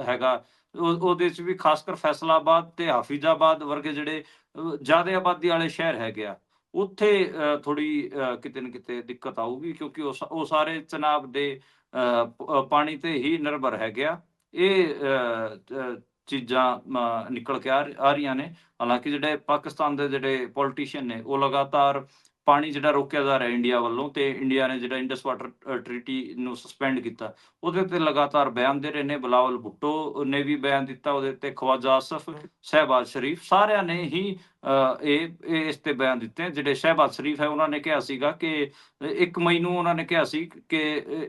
ਹੈਗਾ ਉਹਦੇ ਚ ਵੀ ਖਾਸ ਕਰ ਫੈਸਲਾਬਾਦ ਤੇ ਹਾਫਿਜ਼ਾਬਾਦ ਵਰਗੇ ਜਿਹੜੇ ਜ਼ਿਆਦਾ ਆਬਾਦੀ ਵਾਲੇ ਸ਼ਹਿਰ ਹੈਗੇ ਆ ਉੱਥੇ ਥੋੜੀ ਕਿਤੇ ਨਾ ਕਿਤੇ ਦਿੱਕਤ ਆਊਗੀ ਕਿਉਂਕਿ ਉਹ ਸਾਰੇ ਚਨਾਬ ਦੇ ਪਾਣੀ ਤੇ ਹੀ ਨਿਰਭਰ ਹੈਗੇ ਆ। ਇਹ ਚੀਜ਼ਾਂ ਨਿਕਲ ਕੇ ਆ ਰਹੀਆਂ ਨੇ। ਹਾਲਾਂਕਿ ਜਿਹੜੇ ਪਾਕਿਸਤਾਨ ਦੇ ਜਿਹੜੇ ਪੋਲੀਟੀਸ਼ੀਅਨ ਨੇ, ਉਹ ਲਗਾਤਾਰ ਪਾਣੀ ਜਿਹੜਾ ਰੋਕਿਆ ਜਾ ਰਿਹਾ ਇੰਡੀਆ ਵੱਲੋਂ ਤੇ ਇੰਡੀਆ ਨੇ ਜਿਹੜਾ ਇੰਡਸ ਵਾਟਰ ਟ੍ਰੀਟੀ ਨੂੰ ਸਸਪੈਂਡ ਕੀਤਾ, ਉਹਦੇ ਤੇ ਲਗਾਤਾਰ ਬਿਆਨ ਦੇ ਰਹੇ ਨੇ। ਬਲਾਵਲ ਭੁੱਟੋ ਨੇ ਵੀ ਬਿਆਨ ਦਿੱਤਾ, ਉਹਦੇ ਤੇ ਖਵਾਜਾ ਆਸਫ, ਸ਼ਹਿਬਾਜ਼ ਸ਼ਰੀਫ, ਸਾਰਿਆਂ ਨੇ ਹੀ ਇਹ ਇਸ ਤੇ ਬਿਆਨ ਦਿੱਤੇ ਜਿਹੜੇ ਸ਼ਹਿਬਾਜ਼ ਸ਼ਰੀਫ ਹੈ ਉਹਨਾਂ ਨੇ ਕਿਹਾ ਸੀਗਾ ਕਿ 1 ਮਈ ਨੂੰ ਉਹਨਾਂ ਨੇ ਕਿਹਾ ਸੀ ਕਿ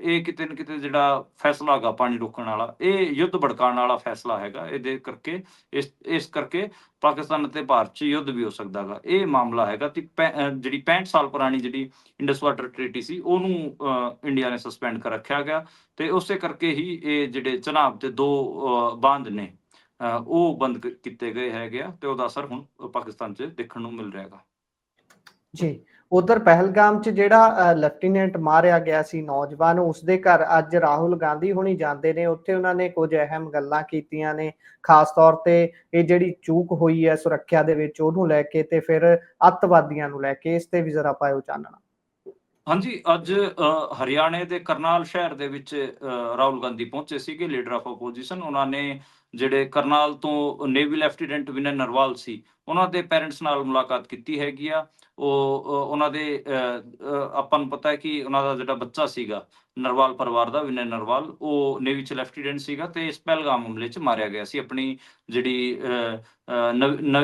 ਇਹ ਕਿਤੇ ਨਾ ਕਿਤੇ ਜਿਹੜਾ ਫੈਸਲਾ ਹੈਗਾ ਪਾਣੀ ਰੋਕਣ ਵਾਲਾ ਇਹ ਯੁੱਧ ਭੜਕਾਉਣ ਵਾਲਾ ਫੈਸਲਾ ਹੈਗਾ। ਇਹਦੇ ਕਰਕੇ ਇਸ ਇਸ ਕਰਕੇ ਪਾਕਿਸਤਾਨ ਅਤੇ ਭਾਰਤ 'ਚ ਯੁੱਧ ਵੀ ਹੋ ਸਕਦਾ ਹੈਗਾ। ਇਹ ਮਾਮਲਾ ਹੈਗਾ ਤੇ ਪੈ- ਜਿਹੜੀ 65 ਸਾਲ ਪੁਰਾਣੀ ਜਿਹੜੀ ਇੰਡਸ ਵਾਟਰ ਟ੍ਰੀਟੀ ਸੀ ਉਹਨੂੰ ਅਹ, ਇੰਡੀਆ ਨੇ ਸਸਪੈਂਡ ਕਰ ਰੱਖਿਆ ਗਿਆ ਤੇ ਉਸੇ ਕਰਕੇ ਹੀ ਇਹ ਜਿਹੜੇ ਚਨਾਬ ਤੇ ਦੋ ਅਹ, ਬਾਂਧ ਨੇ ਉਹ ਬੰਦ ਕੀਤੇ ਗਏ ਹੈਗੇ ਆ ਤੇ ਉਹਦਾ ਅਸਰ ਹੁਣ ਪਾਕਿਸਤਾਨ 'ਚ ਦੇਖਣ ਨੂੰ ਮਿਲ ਰਿਹਾ ਹੈਗਾ। ਜੀ ਉਧਰ ਪਹਿਲਗਾਮ ਚ ਜਿਹੜਾ ਲੈਫਟੀਨੈਂਟ ਮਾਰਿਆ ਗਿਆ ਸੀ ਨੌਜਵਾਨ ਉਸ ਦੇ ਘਰ ਅੱਜ ਰਾਹੁਲ ਗਾਂਧੀ ਹੁਣੀ ਜਾਂਦੇ ਨੇ। ਉੱਥੇ ਉਹਨਾਂ ਨੇ ਕੁਝ ਅਹਿਮ ਗੱਲਾਂ ਕੀਤੀਆਂ ਨੇ। ਖਾਸ ਤੌਰ ਤੇ ਇਹ ਜਿਹੜੀ ਚੂਕ ਹੋਈ ਹੈ ਸੁਰੱਖਿਆ ਦੇ ਵਿੱਚ ਉਹਨੂੰ ਲੈ ਕੇ ਤੇ ਫਿਰ ਅੱਤਵਾਦੀਆਂ ਨੂੰ ਲੈ ਕੇ ਇਸ ਤੇ ਵੀ ਜ਼ਰਾ ਪਾਇਓ ਚਾਨਣਾ। ਹਾਂਜੀ ਅੱਜ ਹਰਿਆਣੇ ਦੇ ਕਰਨਾਲ ਸ਼ਹਿਰ ਦੇ ਵਿੱਚ ਰਾਹੁਲ ਗਾਂਧੀ ਪਹੁੰਚੇ ਸੀਗੇ ਲੀਡਰ ਆਫ ਆਪੋਜੀਸ਼ਨ ਉਹਨਾਂ ਨੇ ਜਿਹੜੇ ਕਰਨਾਲ ਤੋਂ ਨੇਵੀ ਲੈਫਟੀਨੈਂਟ ਵਿਨੈ ਨਰਵਾਲ ਸੀ ਉਹਨਾਂ ਦੇ ਪੈਰੈਂਟਸ ਨਾਲ ਮੁਲਾਕਾਤ ਕੀਤੀ ਹੈਗੀ ਆ। ਉਹ ਉਹਨਾਂ ਦੇ ਆਪਾਂ ਨੂੰ ਪਤਾ ਹੈ ਕਿ ਉਹਨਾਂ ਦਾ ਜਿਹੜਾ ਬੱਚਾ ਸੀਗਾ ਨਰਵਾਲ ਪਰਿਵਾਰ ਦਾ ਵਿਨੈ ਨਰਵਾਲ ਉਹ ਨੇਵੀ ਚ ਲੈਫਟੀਨੈਂਟ ਸੀਗਾ ਤੇ ਇਸ ਪਹਿਲਗਾਮ ਹਮਲੇ ਚ ਮਾਰਿਆ ਗਿਆ ਸੀ। ਆਪਣੀ ਜਿਹੜੀ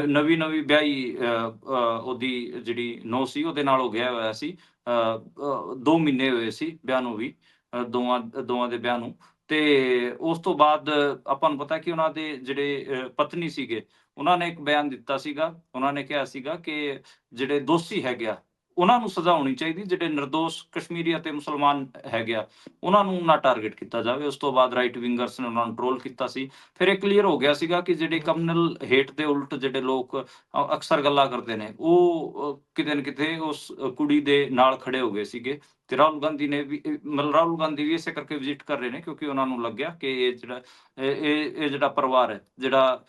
ਨਵੀਂ ਨਵੀਂ ਵਿਆਹੀ ਉਹਦੀ ਜਿਹੜੀ ਨੋ ਸੀ ਉਹਦੇ ਨਾਲ ਹੋ ਗਿਆ ਹੋਇਆ ਸੀ। ਅ, ਦੋ ਮਹੀਨੇ ਹੋਏ ਸੀ ਵਿਆਹ ਨੂੰ ਵੀ ਦੋਵਾਂ ਦੋਵਾਂ ਦੇ ਵਿਆਹ ਨੂੰ। ਤੇ ਉਸ ਤੋਂ ਬਾਅਦ ਆਪਾਂ ਨੂੰ ਪਤਾ ਕਿ ਉਹਨਾਂ ਦੇ ਜਿਹੜੇ ਪਤਨੀ ਸੀਗੇ, ਉਹਨਾਂ ਨੇ ਇੱਕ ਬਿਆਨ ਦਿੱਤਾ ਸੀਗਾ, ਉਹਨਾਂ ਨੇ ਕਿਹਾ ਸੀਗਾ ਕਿ ਜਿਹੜੇ ਦੋਸ਼ੀ ਹੈਗੇ ਆ, ਉਹਨਾਂ ਨੂੰ ਸਜ਼ਾ ਹੋਣੀ ਚਾਹੀਦੀ, ਜਿਹੜੇ નિર્ਦੋਸ਼ ਕਸ਼ਮੀਰੀ ਅਤੇ ਮੁਸਲਮਾਨ ਹੈਗੇ ਆ, ਉਹਨਾਂ ਨੂੰ ਨਾ ਟਾਰਗੇਟ ਕੀਤਾ ਜਾਵੇ। ਉਸ ਤੋਂ ਬਾਅਦ ਰਾਈਟ ਵਿੰਗਰਸ ਨੇ ਉਹਨਾਂ ਨੂੰ ਟ੍ਰੋਲ ਕੀਤਾ ਸੀ। ਫਿਰ ਇਹ ਕਲੀਅਰ ਹੋ ਗਿਆ ਸੀਗਾ ਕਿ ਜਿਹੜੇ ਕਮਨਲ ਹੇਟ ਦੇ ਉਲਟ ਜਿਹੜੇ ਲੋਕ ਅਕਸਰ ਗੱਲਾਂ ਕਰਦੇ ਨੇ, ਉਹ ਕਿਤੇ ਨਾ ਕਿਤੇ ਉਸ ਕੁੜੀ ਦੇ ਨਾਲ ਖੜੇ ਹੋ ਗਏ ਸੀਗੇ। ਤੇ ਰਾਹੁਲ ਗਾਂਧੀ ਨੇ ਵੀ ਮਤਲਬ ਰਾਹੁਲ ਗਾਂਧੀ ਵੀ ਇਸੇ ਕਰਕੇ ਵਿਜ਼ਿਟ ਕਰ ਰਹੇ ਨੇ ਕਿਉਂਕਿ ਉਹਨਾਂ ਨੂੰ ਲੱਗਿਆ ਕਿ ਇਹ ਜਿਹੜਾ ਇਹ ਇਹ ਜਿਹੜਾ ਪਰਿਵਾਰ ਹੈ ਜਿਹੜਾ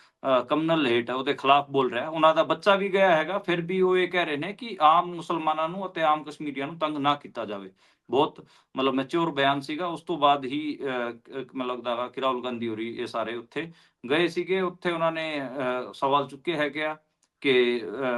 ਕਮਨਲ ਹੇਟ ਹੈ ਉਹਦੇ ਖਿਲਾਫ ਬੋਲ ਰਿਹਾ ਉਹਨਾਂ ਦਾ ਬੱਚਾ ਵੀ ਗਿਆ ਹੈਗਾ ਫਿਰ ਵੀ ਉਹ ਇਹ ਕਹਿ ਰਹੇ ਨੇ ਕਿ ਆਮ ਮੁਸਲਮਾਨਾਂ ਨੂੰ ਅਤੇ ਆਮ ਕਸ਼ਮੀਰੀਆਂ ਨੂੰ ਤੰਗ ਨਾ ਕੀਤਾ ਜਾਵੇ। ਬਹੁਤ ਮਤਲਬ ਮੈਚੁਰ ਬਿਆਨ ਸੀਗਾ। ਉਸ ਤੋਂ ਬਾਅਦ ਹੀ ਅਹ, ਕ- ਮੈਨੂੰ ਲੱਗਦਾ ਵਾ ਕਿ ਰਾਹੁਲ ਗਾਂਧੀ ਹੋਰੀ ਇਹ ਸਾਰੇ ਉੱਥੇ ਗਏ ਸੀਗੇ। ਉੱਥੇ ਉਹਨਾਂ ਨੇ ਅਹ, ਸਵਾਲ ਚੁੱਕੇ ਹੈਗੇ ਆ। ਕਿ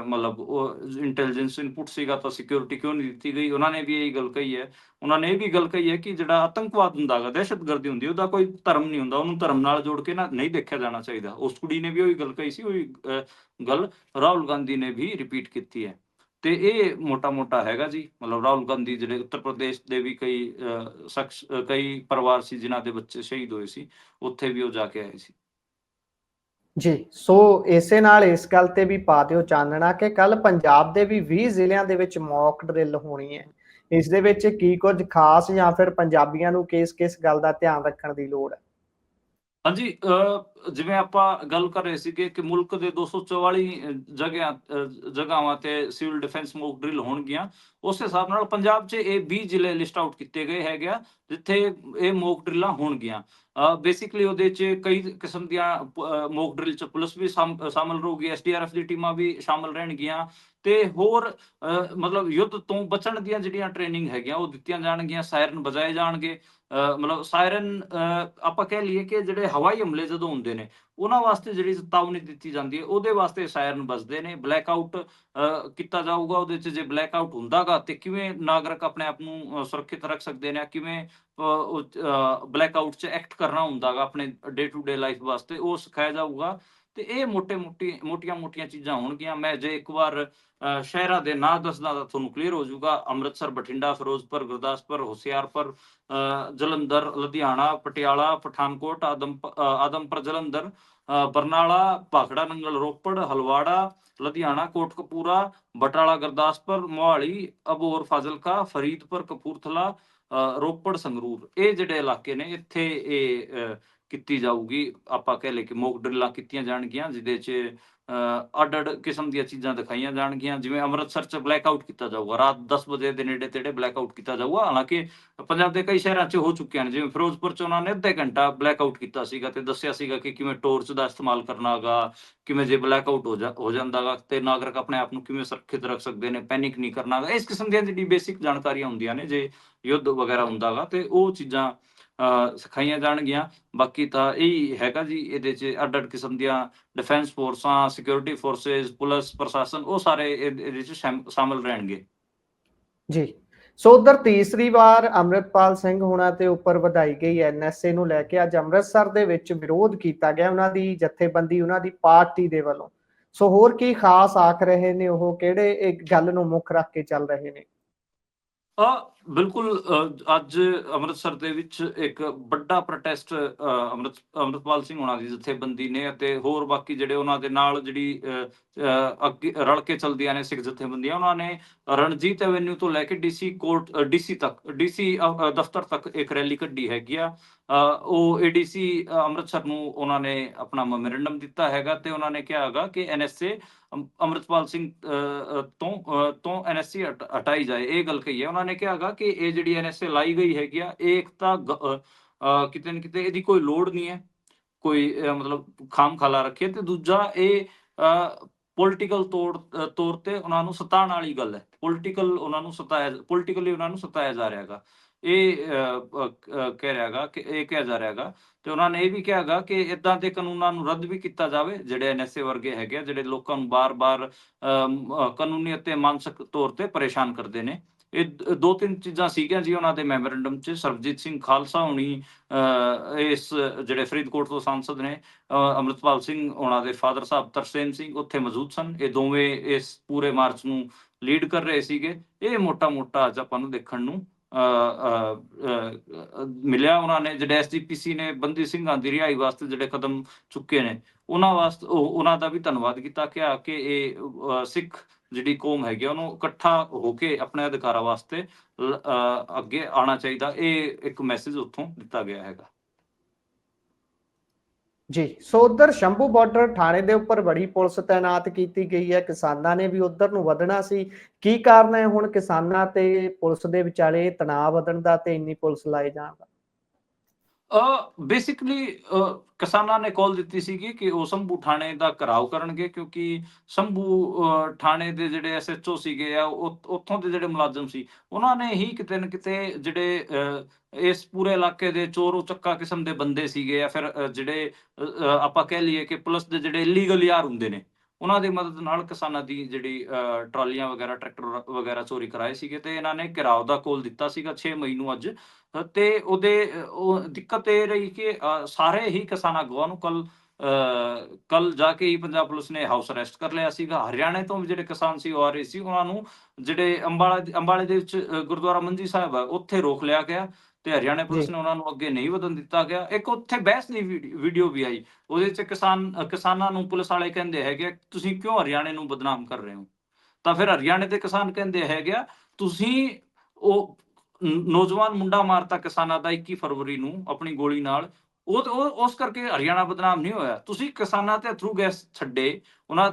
ਮਤਲਬ ਉਹ ਇੰਟੈਲੀਜੈਂਸ ਇਨਪੁਟ ਸੀਗਾ ਤਾਂ ਸਿਕਿਉਰਿਟੀ ਕਿਉਂ ਨਹੀਂ ਦਿੱਤੀ ਗਈ? ਉਹਨਾਂ ਨੇ ਵੀ ਇਹ ਗੱਲ ਕਹੀ ਹੈ। ਉਹਨਾਂ ਨੇ ਇਹ ਵੀ ਗੱਲ ਕਹੀ ਹੈ ਕਿ ਜਿਹੜਾ ਆਤੰਕਵਾਦ ਹੁੰਦਾ ਹੈਗਾ ਦਹਿਸ਼ਤਗਰਦੀ ਹੁੰਦੀ ਉਹਦਾ ਕੋਈ ਧਰਮ ਨਹੀਂ ਹੁੰਦਾ। ਉਹਨੂੰ ਧਰਮ ਨਾਲ ਜੋੜ ਕੇ ਨਾ ਨਹੀਂ ਦੇਖਿਆ ਜਾਣਾ ਚਾਹੀਦਾ। ਉਸ ਕੁੜੀ ਨੇ ਵੀ ਉਹੀ ਗੱਲ ਕਹੀ ਸੀ ਉਹੀ ਅਹ, ਗੱਲ ਰਾਹੁਲ ਗਾਂਧੀ ਨੇ ਵੀ ਰਿਪੀਟ ਕੀਤੀ ਹੈ। ਤੇ ਇਹ ਮੋਟਾ ਮੋਟਾ ਹੈਗਾ ਜੀ। ਮਤਲਬ ਰਾਹੁਲ ਗਾਂਧੀ ਜਿਹੜੇ ਉੱਤਰ ਪ੍ਰਦੇਸ਼ ਦੇ ਵੀ ਕਈ ਅਹ, ਸ਼ਖਸ ਕਈ ਪਰਿਵਾਰ ਸੀ ਜਿਨ੍ਹਾਂ ਦੇ ਬੱਚੇ ਸ਼ਹੀਦ ਹੋਏ ਸੀ ਉੱਥੇ ਵੀ ਉਹ ਜਾ ਕੇ ਆਏ ਸੀ। ਜੀ, ਸੋ ਇਸੇ ਨਾਲ ਇਸ ਗੱਲ ਤੇ ਵੀ ਪਾ ਦਿਓ ਚਾਨਣਾ ਕਿ ਕੱਲ ਪੰਜਾਬ ਦੇ ਵੀ 20 ਜ਼ਿਲ੍ਹਿਆਂ ਦੇ ਵਿੱਚ ਮੌਕ ਡਰਿਲ ਹੋਣੀ ਹੈ। ਇਸ ਦੇ ਵਿੱਚ ਕੀ ਕੁਝ ਖਾਸ ਜਾਂ ਫਿਰ ਪੰਜਾਬੀਆਂ ਨੂੰ ਕਿਸ ਕਿਸ ਗੱਲ ਦਾ ਧਿਆਨ ਰੱਖਣ ਦੀ ਲੋੜ ਹੈ? ਹਾਂਜੀ ਜਿਵੇਂ ਆਪਾਂ ਗੱਲ ਕਰ ਰਹੇ ਸੀਗੇ ਕਿ ਮੁਲਕ ਦੇ 244 ਜਗ੍ਹਾ ਅਹ, ਜਗ੍ਹਾਵਾਂ ਤੇ ਸਿਵਲ ਡਿਫੈਂਸ ਮੌਕ ਡਰਿਲ ਹੋਣਗੀਆਂ ਉਸ ਹਿਸਾਬ ਨਾਲ ਪੰਜਾਬ 'ਚ ਇਹ 20 ਜ਼ਿਲ੍ਹੇ ਲਿਸਟ ਆਊਟ ਕੀਤੇ ਗਏ ਹੈਗੇ ਆ ਜਿੱਥੇ ਇਹ ਮੌਕ ਡਰਿਲਾਂ ਹੋਣਗੀਆਂ। ਬੇਸਿਕਲੀ ਉਹਦੇ 'ਚ ਕਈ ਕਿਸਮ ਦੀਆਂ ਮੌਕ ਡਰਿਲ 'ਚ ਪੁਲਿਸ ਵੀ ਸ਼ਾਮ- ਸ਼ਾਮਲ ਰਹੂਗੀ ਐਸਡੀਆਰਐਫ ਦੀ ਟੀਮਾਂ ਵੀ ਸ਼ਾਮਲ ਰਹਿਣਗੀਆਂ ਤੇ ਹੋਰ ਮਤਲਬ ਯੁੱਧ ਤੋਂ ਬਚਣ ਦੀਆਂ ਜਿਹੜੀਆਂ ਟ੍ਰੇਨਿੰਗ ਹੈਗੀਆਂ ਉਹ ਦਿੱਤੀਆਂ ਜਾਣਗੀਆਂ ਸਾਇਰਨ ਵਜਾਏ ਜਾਣਗੇ। ਮਤਲਬ ਸਾਇਰਨ ਆਪਾਂ ਕਹਿ ਲਈਏ ਕਿ ਜਿਹੜੇ ਹਵਾਈ ਹਮਲੇ ਜਦੋਂ ਹੁੰਦੇ ਨੇ, ਉਹਨਾਂ ਵਾਸਤੇ ਜਿਹੜੀ ਚੇਤਾਵਨੀ ਦਿੱਤੀ ਜਾਂਦੀ ਹੈ, ਉਹਦੇ ਵਾਸਤੇ ਸਾਇਰਨ ਵੱਜਦੇ ਨੇ ਬਲੈਕ ਆਊਟ ਕੀਤਾ ਜਾਊਗਾ, ਉਹਦੇ 'ਚ ਜੇ ਬਲੈਕ ਆਊਟ ਹੁੰਦਾਗਾ, ਤੇ ਕਿਵੇਂ ਨਾਗਰਿਕ ਆਪਣੇ ਆਪ ਨੂੰ ਸੁਰੱਖਿਅਤ ਰੱਖ ਸਕਦੇ ਨੇ ਕਿਵੇਂ ਬਲੈਕ ਆਊਟ 'ਚ ਐਕਟ ਕਰਨਾ ਹੁੰਦਾਗਾ ਆਪਣੇ ਡੇ ਟੂ ਡੇ ਲਾਈਫ ਵਾਸਤੇ, ਉਹ ਸਿਖਾਇਆ ਜਾਊਗਾ। ਤੇ ਇਹ ਮੋਟੇ ਮੋਟੀ ਮੋਟੀਆਂ ਮੋਟੀਆਂ ਚੀਜ਼ਾਂ ਹੋਣਗੀਆਂ। ਮੈਂ ਜੇ ਇੱਕ ਵਾਰ ਸ਼ਹਿਰਾਂ ਦੇ ਨਾਂ ਦੱਸਦਾ ਤਾਂ ਤੁਹਾਨੂੰ ਕਲੀਅਰ ਹੋ ਜਾਊਗਾ। ਅੰਮ੍ਰਿਤਸਰ ਬਠਿੰਡਾ ਫਿਰੋਜ਼ਪੁਰ ਗੁਰਦਾਸਪੁਰ ਹੁਸ਼ਿਆਰਪੁਰ ਜਲੰਧਰ ਲੁਧਿਆਣਾ ਪਟਿਆਲਾ ਪਠਾਨਕੋਟ ਆਦਮ ਆਦਮਪੁਰ ਜਲੰਧਰ ਅਹ, ਬਰਨਾਲਾ ਭਾਖੜਾ ਨੰਗਲ ਰੋਪੜ ਹਲਵਾੜਾ ਲੁਧਿਆਣਾ ਕੋਟਕਪੂਰਾ ਬਟਾਲਾ ਗੁਰਦਾਸਪੁਰ ਮੋਹਾਲੀ ਅਬੋਰ ਫਾਜ਼ਿਲਕਾ ਫਰੀਦਪੁਰ ਕਪੂਰਥਲਾ ਅਹ, ਰੋਪੜ ਸੰਗਰੂਰ। ਇਹ ਜਿਹੜੇ ਇਲਾਕੇ ਨੇ ਇੱਥੇ ਇਹ ਅਹ, ਕੀਤੀ ਜਾਊਗੀ, ਆਪਾਂ ਕਹਿ ਲੈ ਕਿ ਮੌਕ ਡਰਿਲਾਂ ਕੀਤੀਆਂ ਜਾਣਗੀਆਂ, ਜਿਹਦੇ 'ਚ ਅੱਡ ਅੱਡ ਕਿਸਮ ਦੀਆਂ ਚੀਜ਼ਾਂ ਦਿਖਾਈਆਂ ਜਾਣਗੀਆਂ, ਜਿਵੇਂ ਅੰਮ੍ਰਿਤਸਰ 'ਚ ਬਲੈਕ ਆਊਟ ਕੀਤਾ ਜਾਊਗਾ, ਰਾਤ 10 ਵਜੇ ਦੇ ਨੇੜੇ ਤੇੜੇ ਬਲੈਕ ਆਊਟ ਕੀਤਾ ਜਾਊਗਾ, ਹਾਲਾਂਕਿ ਪੰਜਾਬ ਦੇ ਕਈ ਸ਼ਹਿਰਾਂ 'ਚ ਹੋ ਚੁੱਕਿਆ ਨੇ, ਜਿਵੇਂ ਫਿਰੋਜ਼ਪੁਰ 'ਚ ਉਹਨਾਂ ਨੇ ਅੱਧੇ ਘੰਟਾ ਬਲੈਕ ਆਊਟ ਕੀਤਾ ਸੀਗਾ ਤੇ ਦੱਸਿਆ ਸੀਗਾ ਕਿ ਕਿਵੇਂ ਟੋਰਚ ਦਾ ਇਸਤੇਮਾਲ ਕਰਨਾ ਹੈਗਾ ਕਿਵੇਂ ਜੇ ਬਲੈਕ ਆਊਟ ਹੋ ਜਾ, ਹੋ ਜਾਂਦਾਗਾ ਤੇ ਨਾਗਰਿਕ ਆਪਣੇ ਆਪ ਨੂੰ ਕਿਵੇਂ ਸੁਰੱਖਿਅਤ ਰੱਖ ਸਕਦੇ ਨੇ ਪੈਨਿਕ ਨਹੀਂ ਕਰਨਾ ਹੈਗਾ ਇਸ ਕਿਸਮ ਦੀਆਂ ਜਿਹੜੀ ਬੇਸਿਕ ਜਾਣਕਾਰੀਆਂ ਹੁੰਦੀਆਂ ਨੇ, ਜੇ ਯੁੱਧ ਵਗੈਰਾ ਹੁੰਦਾਗਾ ਤੇ ਉਹ ਚੀਜ਼ਾਂ ਸਿਖਾਈਆਂ ਜਾਣਗੀਆਂ। ਬਾਕੀ ਤਾਂ ਇਹ ਹੈਗਾ ਜੀ ਇਹਦੇ 'ਚ ਅੱਡ ਅੱਡ ਕਿਸਮ ਦੀਆਂ ਡਿਫੈਂਸ ਫੋਰਸਾਂ ਸਿਕਿਉਰਿਟੀ ਫੋਰਸਸ ਪੁਲਿਸ ਪ੍ਰਸ਼ਾਸਨ ਉਹ ਸਾਰੇ ਇਹ- ਇਹਦੇ 'ਚ ਸ਼ਾਮ- ਸ਼ਾਮਲ ਰਹਿਣਗੇ। ਜੀ। ਸੋ ਉਧਰ ਤੀਸਰੀ ਵਾਰ ਅੰਮ੍ਰਿਤਪਾਲ ਸਿੰਘ ਹੋਣਾ ਤੇ ਉੱਪਰ ਵਧਾਈ ਗਈ ਐਨਐਸਏ ਨੂੰ ਲੈ ਕੇ ਅੱਜ ਅੰਮ੍ਰਿਤਸਰ ਦੇ ਵਿੱਚ ਵਿਰੋਧ ਕੀਤਾ ਗਿਆ ਉਹਨਾਂ ਦੀ ਜਥੇਬੰਦੀ ਉਹਨਾਂ ਦੀ ਪਾਰਟੀ ਦੇ ਵੱਲੋਂ। ਸੋ ਹੋਰ ਕੀ ਖਾਸ ਆਖ ਰਹੇ ਨੇ ਉਹ ਕਿਹੜੇ ਇੱਕ ਗੱਲ ਨੂੰ ਮੁੱਖ ਰੱਖ ਕੇ ਚੱਲ ਰਹੇ ਨੇ? ਆ ਬਿਲਕੁਲ ਅੱਜ ਅੰਮ੍ਰਿਤਸਰ ਦੇ ਵਿੱਚ ਇੱਕ ਵੱਡਾ ਪ੍ਰੋਟੈਸਟ ਅੰਮ੍ਰਿਤ ਅੰਮ੍ਰਿਤਪਾਲ ਸਿੰਘ ਹੋਣਾ ਦੀ ਜਥੇਬੰਦੀ ਨੇ ਅਤੇ ਹੋਰ ਬਾਕੀ ਜਿਹੜੇ ਉਹਨਾਂ ਦੇ ਨਾਲ ਜਿਹੜੀ ਰਲ ਕੇ ਚਲਦੀਆਂ ਨੇ ਸਿੱਖ ਜਥੇਬੰਦੀਆਂ ਉਹਨਾਂ ਨੇ ਰਣਜੀਤ ਐਵੇਨਿਊ ਤੋਂ ਲੈ ਕੇ ਡੀਸੀ ਕੋਰਟ ਡੀਸੀ ਤੱਕ ਡੀਸੀ ਦਫ਼ਤਰ ਤੱਕ ਇੱਕ ਰੈਲੀ ਕੱਢੀ ਹੈਗੀ ਆ। ਅ, ਉਹ ਏਡੀਸੀ ਅੰਮ੍ਰਿਤਸਰ ਨੂੰ ਉਹਨਾਂ ਨੇ ਆਪਣਾ ਮੈਮੋਰੈਂਡਮ ਦਿੱਤਾ ਹੈਗਾ ਤੇ ਉਹਨਾਂ ਨੇ ਕਿਹਾ ਹੈਗਾ ਕਿ ਐਨਐਸਏ ਅੰਮ੍ਰਿਤਪਾਲ ਸਿੰਘ ਤੋਂ ਅ, ਤੋਂ ਐਨਐਸਸੀ ਹਟਾਈ ਜਾਏ ਇਹ ਗੱਲ ਕਹੀ ਹੈ। ਉਹਨਾਂ ਨੇ ਕਿਹਾ ਹੈਗਾ ਕਿ ਇਹ ਜਿਹੜੀ ਐਨਐਸਏ ਲਾਈ ਗਈ ਹੈਗੀ ਆ ਇਹ ਇੱਕ ਤਾਂ ਕਿਤੇ ਨਾ ਕਿਤੇ ਇਹਦੀ ਕੋਈ ਲੋੜ ਨਹੀਂ ਹੈ। ਕੋਈ ਮਤਲਬ ਖਾਮ ਖਾਲਾ ਰੱਖੇ ਤੇ ਦੂਜਾ ਇਹ ਪੋਲਿਟੀਕਲ ਤੌਰ ਤੌਰ ਤੇ ਉਹਨਾਂ ਨੂੰ ਸਤਾਉਣ ਵਾਲੀ ਗੱਲ ਹੈ। ਪੋਲਿਟੀਕਲ ਉਹਨਾਂ ਨੂੰ ਸਤਾਇਆ ਪੋਲਿਟੀਕਲੀ ਉਹਨਾਂ ਨੂੰ ਸਤਾਇਆ ਜਾ ਰਿਹਾ ਹੈਗਾ। ਇਹ ਕਹਿ ਰਿਹਾ ਕਿ ਇਹ ਕਿਹਾ ਜਾ ਰਿਹਾ ਹੈਗਾ ਤੇ ਉਹਨਾਂ ਨੇ ਇਹ ਵੀ ਕਿਹਾ ਕਿ ਇਦਾਂ ਦੇ ਕਾਨੂੰਨਾਂ ਨੂੰ ਰੱਦ ਵੀ ਕੀਤਾ ਜਾਵੇ ਜਿਹੜੇ ਐਨਐਸਏ ਵਰਗੇ ਹੈਗੇ ਆ ਜਿਹੜੇ ਲੋਕਾਂ ਨੂੰ ਬਾਰ-ਬਾਰ ਅਮ, ਕਾਨੂੰਨੀ ਅਤੇ ਮਾਨਸਿਕ ਤੌਰ ਤੇ ਪਰੇਸ਼ਾਨ ਕਰਦੇ ਨੇ। ਇਹ ਦੋ ਤਿੰਨ ਚੀਜ਼ਾਂ ਸੀਗੀਆਂ ਜੀ ਉਹਨਾਂ ਦੇ ਮੈਮੋਰੈਂਡਮ 'ਚ। ਸਰਬਜੀਤ ਸਿੰਘ ਖਾਲਸਾ ਹੋਣੀ ਇਸ ਜਿਹੜੇ ਫਰੀਦਕੋਟ ਤੋਂ ਸਾਂਸਦ ਨੇ ਅ, ਸਿੰਘ ਉਹਨਾਂ ਦੇ ਫਾਦਰ ਸਾਹਿਬ ਤਰਸੇਮ ਸਿੰਘ ਉੱਥੇ ਮੌਜੂਦ ਸਨ। ਇਹ ਦੋਵੇਂ ਇਸ ਪੂਰੇ ਮਾਰਚ ਨੂੰ ਲੀਡ ਕਰ ਰਹੇ ਸੀਗੇ। ਇਹ ਮੋਟਾ-ਮੋਟਾ ਅੱਜ ਆਪਾਂ ਨੂੰ ਦੇਖਣ ਨੂੰ ਮਿਲਿਆ ਉਹਨਾਂ ਨੇ। ਜਿਹੜੇ ਐਸਜੀਪੀਸੀ ਨੇ ਬੰਦੀ ਸਿੰਘਾਂ ਦੀ ਰਿਹਾਈ ਵਾਸਤੇ ਜਿਹੜੇ ਕਦਮ ਚੁੱਕੇ ਨੇ ਉਹਨਾਂ ਵਾਸਤੇ ਉਹਨਾਂ ਦਾ ਵੀ ਧੰਨਵਾਦ ਕੀਤਾ। ਕਿਹਾ ਕਿ ਇਹ ਸਿੱਖ ਜਿਹੜੀ ਕੌਮ ਹੈਗੀ ਉਹਨੂੰ ਇਕੱਠਾ ਹੋ ਕੇ ਆਪਣੇ ਅਧਿਕਾਰਾਂ ਵਾਸਤੇ ਅੱਗੇ ਆਉਣਾ ਚਾਹੀਦਾ, ਇਹ ਇੱਕ ਮੈਸੇਜ ਉੱਥੋਂ ਦਿੱਤਾ ਗਿਆ ਹੈਗਾ। ਜੀ, ਸੋ ਉਧਰ ਸ਼ੰਭੂ ਬਾਰਡਰ ਥਾਣੇ ਦੇ ਉੱਪਰ ਬੜੀ ਪੁਲਿਸ ਤਾਇਨਾਤ ਕੀਤੀ ਗਈ ਹੈ, ਕਿਸਾਨਾਂ ਨੇ ਵੀ ਉਧਰ ਨੂੰ ਵਧਣਾ ਸੀ। ਕੀ ਕਾਰਨ ਹੈ ਹੁਣ ਕਿਸਾਨਾਂ ਤੇ ਪੁਲਿਸ ਦੇ ਵਿਚਾਲੇ ਤਣਾਅ ਵਧਣ ਦਾ ਤੇ ਇੰਨੀ ਪੁਲਿਸ ਲਾਏ ਜਾਣ ਦਾ? ਬੇਸਿਕਲੀ ਕਿਸਾਨਾਂ ਨੇ ਕਾਲ ਦਿੱਤੀ ਸੀਗੀ ਕਿ ਉਹ ਸੰਭੂ ਥਾਣੇ ਦਾ ਘਰਾਓ ਕਰਨਗੇ ਕਿਉਂਕਿ ਸੰਭੂ ਅਹ, ਥਾਣੇ ਦੇ ਜਿਹੜੇ ਐਸਐਚਓ ਸੀਗੇ ਆ ਉੱਥੋਂ ਦੇ ਜਿਹੜੇ ਮੁਲਾਜ਼ਮ ਸੀ ਉਹਨਾਂ ਨੇ ਹੀ ਕਿਤੇ ਨਾ ਕਿਤੇ ਜਿਹੜੇ ਇਸ ਪੂਰੇ ਇਲਾਕੇ ਦੇ ਚੋਰ ਉਚੱਕਾ ਕਿਸਮ ਦੇ ਬੰਦੇ ਸੀਗੇ ਜਾਂ ਫਿਰ ਜਿਹੜੇ ਆਪਾਂ ਕਹਿ ਲਈਏ ਕਿ ਪੁਲਿਸ ਦੇ ਜਿਹੜੇ ਇਲੀਗਲ ਯਾਰ ਹੁੰਦੇ ਨੇ। ਉਹਨਾਂ ਦੀ ਮਦਦ ਨਾਲ ਕਿਸਾਨਾਂ ਦੀ ਜਿਹੜੀ ਟਰਾਲੀਆਂ ਵਗੈਰਾ, ਟਰੈਕਟਰ ਵਗੈਰਾ ਚੋਰੀ ਕਰਾਏ ਸੀਗੇ ਤੇ ਇਹਨਾਂ ਨੇ ਘਿਰਾਓ ਦਾ ਕੋਲ ਦਿੱਤਾ ਸੀਗਾ 6 ਮਈ ਨੂੰ ਅੱਜ। ਤੇ ਉਹਦੇ, ਉਹ ਦਿੱਕਤ ਇਹ ਰਹੀ ਕਿ ਸਾਰੇ ਹੀ ਕਿਸਾਨ ਆਗੂਆਂ ਨੂੰ ਕੱਲ ਕੱਲ ਜਾ ਕੇ ਹੀ ਪੰਜਾਬ ਪੁਲਿਸ ਨੇ ਹਾਊਸ ਅਰੈਸਟ ਕਰ ਲਿਆ ਸੀਗਾ। ਹਰਿਆਣੇ ਤੋਂ ਵੀ ਜਿਹੜੇ ਕਿਸਾਨ ਸੀ ਉਹ ਆ ਰਹੇ ਸੀ। ਉਹਨਾਂ ਨੂੰ ਜਿਹੜੇ ਅੰਬਾਲਾ, ਅੰਬਾਲੇ ਦੇ ਵਿੱਚ ਗੁਰਦੁਆਰਾ ਮੰਜੀ ਸਾਹਿਬ ਹੈ ਉੱਥੇ ਰੋਕ ਲਿਆ ਗਿਆ। ਤੇ ਹਰਿਆਣਾ ਪੁਲਿਸ। ਨੇ ਉਹਨਾਂ ਨੂੰ ਅੱਗੇ ਨਹੀਂ ਵਧਣ ਦਿੱਤਾ ਗਿਆ। ਇੱਕ ਉੱਥੇ ਬਹਿਸ ਦੀ ਵੀਡੀਓ ਵੀ ਆਈ। ਉਹਦੇ ਚ ਕਿਸਾਨ ਕਿਸਾਨਾਂ ਨੂੰ ਪੁਲਿਸ ਵਾਲੇ ਕਹਿੰਦੇ ਹੈਗੇ ਤੁਸੀਂ ਕਿਉਂ ਹਰਿਆਣੇ ਨੂੰ ਬਦਨਾਮ ਕਰ ਰਹੇ ਹੋ? ਤਾਂ ਫਿਰ ਹਰਿਆਣੇ ਦੇ ਕਿਸਾਨ ਕਹਿੰਦੇ ਹੈਗੇ ਤੁਸੀਂ ਉਹ ਨੌਜਵਾਨ ਮੁੰਡਾ ਮਾਰਤਾ ਕਿਸਾਨਾਂ ਦਾ 21 ਫਰਵਰੀ ਨੂੰ ਆਪਣੀ ਗੋਲੀ ਨਾਲ ਉਹ ਉਹ ਉਸ ਕਰਕੇ ਹਰਿਆਣਾ ਬਦਨਾਮ ਨਹੀਂ ਹੋਇਆ। ਤੁਸੀਂ ਕਿਸਾਨਾਂ ਤੇ ਥਰੂ ਗੈਸ ਛੱਡੇ, ਉਹਨਾਂ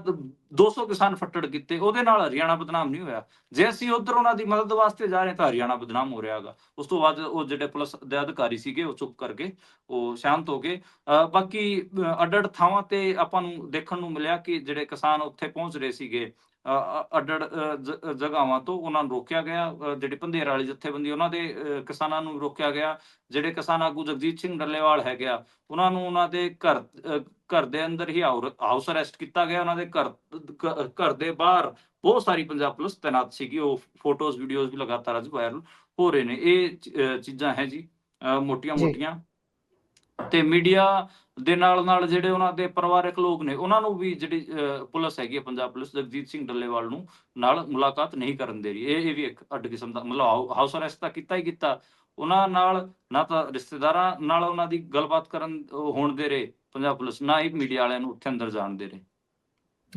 200 ਕਿਸਾਨ ਫੱਟੜ ਕੀਤੇ, ਉਹਦੇ ਨਾਲ ਹਰਿਆਣਾ ਬਦਨਾਮ ਨਹੀਂ ਹੋਇਆ। ਜੇ ਅਸੀਂ ਉਧਰ ਉਹਨਾਂ ਦੀ ਮਦਦ ਵਾਸਤੇ ਜਾ ਰਹੇ ਤਾਂ ਹਰਿਆਣਾ ਬਦਨਾਮ ਹੋ ਰਿਹਾਗਾ ਉਸ ਤੋਂ ਬਾਅਦ ਉਹ ਜਿਹੜੇ ਪੁਲਿਸ ਦੇ ਅਧਿਕਾਰੀ ਸੀਗੇ, ਉਹ ਚੁੱਪ ਕਰਕੇ ਉਹ ਸ਼ਾਂਤ ਹੋ ਗਏ। ਅਹ ਬਾਕੀ ਅਹ ਅੱਡ-ਅੱਡ ਥਾਵਾਂ ਤੇ ਆਪਾਂ ਨੂੰ ਦੇਖਣ ਨੂੰ ਮਿਲਿਆ ਕਿ ਜਿਹੜੇ ਕਿਸਾਨ ਉੱਥੇ ਪਹੁੰਚ ਰਹੇ ਸੀਗੇ ਅਹ ਅ- ਅੱਡ-ਅੱਡ ਅਹ, ਜ- ਜਗ੍ਹਾਵਾਂ ਤੋਂ ਉਹਨਾਂ ਨੂੰ ਰੋਕਿਆ ਗਿਆ। ਜਿਹੜੀ ਪੰਧੇਰ ਵਾਲੀ ਜਥੇਬੰਦੀ ਉਹਨਾਂ ਦੇ ਕਿਸਾਨਾਂ ਨੂੰ ਰੋਕਿਆ ਗਿਆ। ਜਿਹੜੇ ਕਿਸਾਨ ਆਗੂ ਜਗਜੀਤ ਸਿੰਘ ਡੱਲੇਵਾਲ ਹੈਗੇ ਆ ਉਹਨਾਂ ਨੂੰ ਉਹਨਾਂ ਦੇ ਘਰ ਘਰ ਦੇ ਅੰਦਰ ਹੀ ਹਾਊਸ ਅਰੈਸਟ ਕੀਤਾ ਗਿਆ। ਉਹਨਾਂ ਦੇ ਘਰ ਘਰ ਦੇ ਬਾਹਰ ਬਹੁਤ ਸਾਰੀ ਪੰਜਾਬ ਪੁਲਿਸ ਤੈਨਾਤ ਸੀਗੀ। ਉਹ ਫੋਟੋਜ਼ ਵੀਡੀਓਜ਼ ਵੀ ਲਗਾਤਾਰ ਅੱਜ ਵਾਇਰਲ ਹੋ ਰਹੇ ਨੇ। ਇਹ ਚੀਜ਼ਾਂ ਹੈ ਜੀ। ਮੋਟੀਆਂ। ਮੋਟੀਆਂ। ਤੇ ਮੀਡੀਆ ਦੇ ਨਾਲ ਨਾਲ ਜਿਹੜੇ ਉਹਨਾਂ ਦੇ ਪਰਿਵਾਰਕ ਲੋਕ ਨੇ, ਉਹਨਾਂ ਨੂੰ ਵੀ ਜਿਹੜੀ ਪੁਲਿਸ ਹੈਗੀ ਹੈ, ਪੰਜਾਬ ਪੁਲਿਸ, ਜਗਜੀਤ ਸਿੰਘ ਡੱਲੇਵਾਲ ਨੂੰ ਨਾਲ ਮੁਲਾਕਾਤ ਨਹੀਂ ਕਰਨ ਦੇ ਰਹੀ। ਇਹ ਇਹ ਵੀ ਇੱਕ ਅੱਡ ਕਿਸਮ ਦਾ ਮਤਲਬ ਹਾਊਸ ਅਰੈਸਟ ਤਾਂ ਕੀਤਾ ਹੀ ਕੀਤਾ। ਉਹਨਾਂ ਨਾਲ ਨਾ ਤਾਂ ਰਿਸ਼ਤੇਦਾਰਾਂ ਨਾਲ ਉਹਨਾਂ ਦੀ ਗੱਲਬਾਤ ਕਰਨ ਹੋਣ ਦੇ ਰਹੇ ਪੰਜਾਬ ਪੁਲਿਸ, ਨਾ ਹੀ ਮੀਡੀਆ ਵਾਲਿਆਂ ਨੂੰ ਉੱਥੇ ਅੰਦਰ ਜਾਣ ਦੇ ਰਹੇ।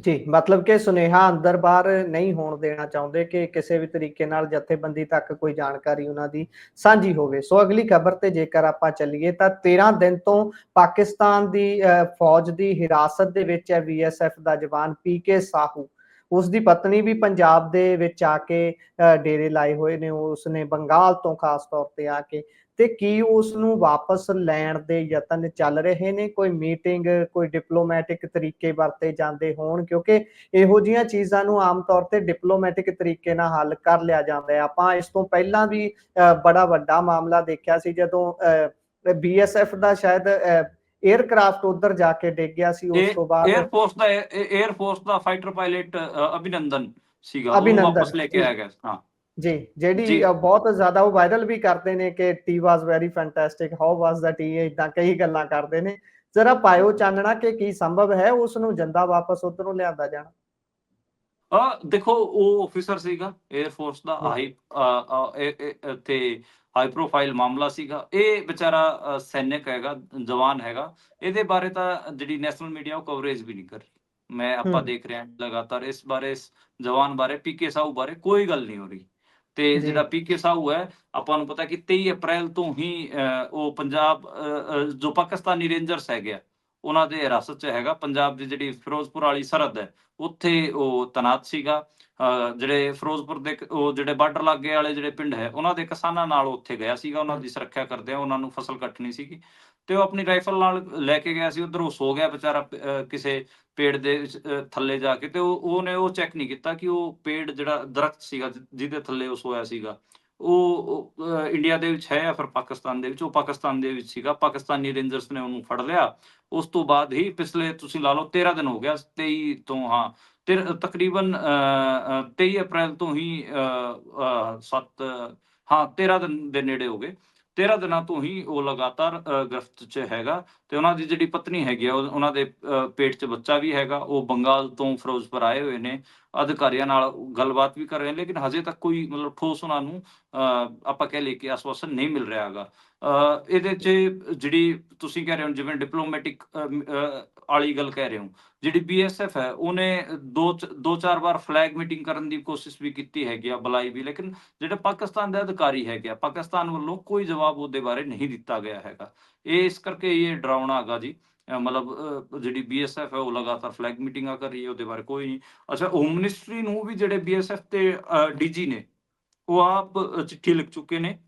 ਜੀ ਮਤਲਬ ਕਿ ਸੁਨੇਹਾ ਅੰਦਰ ਬਾਹਰ ਨਹੀਂ ਹੋਣ ਦੇਣਾ ਚਾਹੁੰਦੇ ਕਿ ਕਿਸੇ ਵੀ ਤਰੀਕੇ ਨਾਲ ਜਥੇਬੰਦੀ ਤੱਕ ਕੋਈ ਜਾਣਕਾਰੀ ਉਹਨਾਂ ਦੀ ਸਾਂਝੀ ਹੋਵੇ। ਸੋ ਅਗਲੀ ਖਬਰ ਤੇ ਜੇਕਰ ਆਪਾਂ ਚੱਲੀਏ ਤਾਂ 13 ਦਿਨ ਤੋਂ ਪਾਕਿਸਤਾਨ ਦੀ ਅਹ, ਫੌਜ ਦੀ ਹਿਰਾਸਤ ਦੇ ਵਿੱਚ ਹੈ ਬੀਐਸਐਫ ਦਾ ਜਵਾਨ ਪੀਕੇ ਸਾਹੂ। ਉਸ ਦੀ ਪਤਨੀ ਵੀ ਪੰਜਾਬ ਦੇ ਵਿੱਚ ਆ ਕੇ ਅਹ, ਡੇਰੇ ਲਾਏ ਹੋਏ ਨੇ। ਉਸ ਨੇ ਬੰਗਾਲ ਤੋਂ ਖਾਸ ਤੌਰ ਤੇ ਆ ਕੇ ਤੇ ਕੀ ਉਸ ਨੂੰ ਵਾਪਸ ਲੈਣ ਦੇ ਯਤਨ ਚੱਲ ਰਹੇ ਨੇ? ਕੋਈ ਮੀਟਿੰਗ ਕੋਈ ਡਿਪਲੋਮੈਟਿਕ ਤਰੀਕੇ ਵਰਤੇ ਜਾਂਦੇ ਹੋਣ? ਕਿਉਂਕਿ ਇਹੋ ਜੀਆਂ ਚੀਜ਼ਾਂ ਨੂੰ ਆਮ ਤੌਰ ਤੇ ਡਿਪਲੋਮੈਟਿਕ ਤਰੀਕੇ ਨਾਲ ਹੱਲ ਕਰ ਲਿਆ ਜਾਂਦਾ ਹੈ। ਆਪਾਂ ਇਸ ਤੋਂ ਪਹਿਲਾਂ ਵੀ ਬੜਾ ਵੱਡਾ ਮਾਮਲਾ ਦੇਖਿਆ ਸੀ ਜਦੋਂ ਬੀਐਸਐਫ ਦਾ ਸ਼ਾਇਦ ਏਅਰਕ੍ਰਾਫਟ ਉਧਰ ਜਾ ਕੇ ਡਿੱਗ ਗਿਆ ਸੀ ਉਸ ਤੋਂ ਬਾਅਦ। 에ਅਰਫੋਰਸ ਦਾ 에ਅਰਫੋਰਸ ਦਾ ਫਾਈਟਰ ਪਾਇਲਟ ਅਭਿਨੰਦਨ ਸੀਗਾ। ਉਹ ਵਾਪਸ ਲੈ ਕੇ ਆ ਗਿਆ ਹਾਂ। ਜੀ ਜਿਹੜੀ ਜੀ। ਅ, ਬਹੁਤ ਜ਼ਿਆਦਾ ਉਹ ਵਾਇਰਲ ਵੀ ਕਰਦੇ ਨੇ ਕਿ it was very fantastic how was that T ਇਦਾਂ ਕਈ ਗੱਲਾਂ ਕਰਦੇ ਨੇ ਜ਼ਰਾ ਪਾਇਓ ਚਾਨਣਾ ਕਿ ਕੀ ਸੰਭਵ ਹੈ ਉਸ ਨੂੰ ਜੰਦਾ ਵਾਪਸ ਉਧਰੋਂ ਲਿਆਂਦਾ ਜਾਣਾ ਆ ਦੇਖੋ ਉਹ ਆਫੀਸਰ ਸੀਗਾ 에ਅਰ ਫੋਰਸ ਦਾ। ਹਾਈ ਤੇ ਹਾਈ ਪ੍ਰੋਫਾਈਲ ਮਾਮਲਾ ਸੀਗਾ ਇਹ ਵਿਚਾਰਾ ਸੈਨਿਕ ਹੈਗਾ ਜਵਾਨ ਹੈਗਾ ਇਹਦੇ ਬਾਰੇ ਤਾਂ ਜਿਹੜੀ ਨੈਸ਼ਨਲ ਮੀਡੀਆ ਉਹ ਕਵਰੇਜ ਵੀ ਨਹੀਂ ਕਰ ਰਹੀ ਮੈਂ ਆਪਾਂ। ਦੇਖ ਰਿਹਾ ਲਗਾਤਾਰ ਇਸ ਬਾਰੇ ਇਸ ਜਵਾਨ ਬਾਰੇ ਪੀਕੇ ਸਾਹੂ ਬਾਰੇ ਕੋਈ ਗੱਲ ਨਹੀਂ ਹੋ ਰਹੀ ਤੇ। ਜਿਹੜਾ ਪੀਕੇ ਸਾਹੂ ਹੈ ਆਪਾਂ ਨੂੰ ਪਤਾ ਕਿ 23 ਅਪ੍ਰੈਲ ਤੋਂ ਹੀ ਉਹ ਪੰਜਾਬ ਜੋ ਪਾਕਿਸਤਾਨੀ ਰੇਂਜਰਸ ਹੈਗੇ ਉਹਨਾਂ ਦੇ ਹਿਰਾਸਤ 'ਚ ਹੈਗਾ ਪੰਜਾਬ ਦੀ ਜਿਹੜੀ ਫਿਰੋਜ਼ਪੁਰ ਵਾਲੀ ਸਰਹੱਦ ਹੈ ਉੱਥੇ ਉਹ ਤਨਾਤ ਸੀਗਾ। ਜਿਹੜੇ ਫਿਰੋਜ਼ਪੁਰ ਦੇ ਉਹ ਜਿਹੜੇ ਬਾਰਡਰ ਲਾਗੇ ਵਾਲੇ ਜਿਹੜੇ ਪਿੰਡ ਹੈ ਉਹਨਾਂ ਦੇ ਕਿਸਾਨਾਂ ਨਾਲ ਉੱਥੇ ਗਿਆ ਸੀਗਾ ਉਹਨਾਂ ਦੀ ਸੁਰੱਖਿਆ ਕਰਦੇ ਆ ਉਹਨਾਂ ਨੂੰ ਫਸਲ ਕੱਟਣੀ ਸੀਗੀ। ਤੇ ਉਹ ਆਪਣੀ ਰਾਈਫਲ ਨਾਲ ਲੈ ਕੇ ਗਿਆ ਸੀ ਉਧਰ ਉਹ ਸੋ ਗਿਆ ਵਿਚਾਰਾ ਕਿਸੇ ਪੇੜ ਦੇ ਵਿੱਚ, ਥੱਲੇ ਜਾ ਕੇ ਤੇ ਉਹ ਉਹਨੇ ਉਹ ਚੈੱਕ ਨਹੀਂ ਕੀਤਾ ਕਿ ਉਹ ਪੇੜ ਜਿਹੜਾ ਦਰਖਤ ਸੀਗਾ ਜਿਹਦੇ ਥੱਲੇ ਉਹ ਸੋਇਆ ਸੀਗਾ ਉਹ ਇੰਡੀਆ ਦੇ ਵਿੱਚ ਹੈ ਜਾਂ ਫਿਰ ਪਾਕਿਸਤਾਨ ਦੇ ਵਿੱਚ? ਉਹ ਪਾਕਿਸਤਾਨ ਦੇ ਵਿੱਚ ਸੀਗਾ ਪਾਕਿਸਤਾਨੀ ਰੇਂਜਰਸ ਨੇ ਉਹਨੂੰ ਫੜ ਲਿਆ। ਉਸ ਤੋਂ ਬਾਅਦ ਹੀ ਪਿਛਲੇ ਤੁਸੀਂ ਲਾ ਲਓ 13 ਦਿਨ ਹੋ ਗਿਆ 23 ਤੋਂ ਹਾਂ ਤੇ ਤਕਰੀਬਨ ਅਹ, ਅਹ, 23 ਅਪ੍ਰੈਲ ਤੋਂ ਹੀ 7 ਹਾਂ 13 ਦਿਨ ਦੇ ਨੇੜੇ ਹੋ ਗਏ। 13 ਦਿਨਾਂ ਤੋਂ ਹੀ ਉਹ ਲਗਾਤਾਰ ਗ੍ਰਿਫਤ 'ਚ ਹੈਗਾ ਤੇ ਉਹਨਾਂ ਦੀ ਜਿਹੜੀ ਪਤਨੀ ਹੈਗੀ ਆ ਉਹਨਾਂ ਦੇ ਪੇਟ 'ਚ ਬੱਚਾ ਵੀ ਹੈਗਾ ਉਹ ਬੰਗਾਲ ਤੋਂ ਫਿਰੋਜ਼ਪੁਰ ਆਏ ਹੋਏ ਨੇ ਅਧਿਕਾਰੀਆਂ ਨਾਲ ਗੱਲਬਾਤ ਵੀ ਕਰ ਰਹੇ ਨੇ ਲੇਕਿਨ ਹਜੇ ਤੱਕ ਕੋਈ ਮਤਲਬ ਠੋਸ ਉਹਨਾਂ ਨੂੰ ਅਹ, ਆਪਾਂ ਕਹਿ ਲਈਏ ਕਿ ਆਸਵਾਸਨ ਨਹੀਂ ਮਿਲ ਰਿਹਾ ਹੈਗਾ। ਅਹ, ਇਹਦੇ 'ਚ ਜਿਹੜੀ ਤੁਸੀਂ ਕਹਿ ਰਹੇ ਹੋ ਜਿਵੇਂ ਡਿਪਲੋਮੈਟਿਕ ਵਾਲੀ ਗੱਲ ਕਹਿ ਰਹੇ ਹੋ। ਜਿਹੜੀ ਬੀਐਸਐਫ ਹੈ, ਉਹਨੇ ਦੋ ਦੋ ਚਾਰ ਵਾਰ ਫਲੈਗ ਮੀਟਿੰਗ ਕਰਨ ਦੀ ਕੋਸ਼ਿਸ਼ ਵੀ ਕੀਤੀ ਹੈਗੀ ਆ ਬੁਲਾਈ ਵੀ, ਲੇਕਿਨ ਜਿਹੜੇ ਪਾਕਿਸਤਾਨ ਦੇ ਅਧਿਕਾਰੀ ਹੈਗੇ ਪਾਕਿਸਤਾਨ ਵੱਲੋਂ ਕੋਈ ਜਵਾਬ ਉਹਦੇ ਬਾਰੇ ਨਹੀਂ ਦਿੱਤਾ ਗਿਆ ਹੈਗਾ। ਇਹ ਇਸ ਕਰਕੇ ਇਹ ਡਰਾਉਣਾ ਹੈਗਾ ਜੀ। ਅਹ ਮਤਲਬ, ਅਹ ਜਿਹੜੀ ਬੀਐਸਐਫ ਹੈ, ਉਹ ਲਗਾਤਾਰ ਫਲੈਗ ਮੀਟਿੰਗਾਂ ਕਰ ਰਹੀ ਹੈ, ਉਹਦੇ ਬਾਰੇ ਕੋਈ ਨਹੀਂ। ਅੱਛਾ ਹੋਮ ਮਿਨਿਸਟਰੀ ਨੂੰ ਵੀ ਜਿਹੜੇ ਬੀਐਸਐਫ ਤੇ ਡੀਜੀ ਨੇ, ਉਹ ਆਪ ਚਿੱਠੀ ਲਿਖ ਚੁੱਕੇ ਨੇ।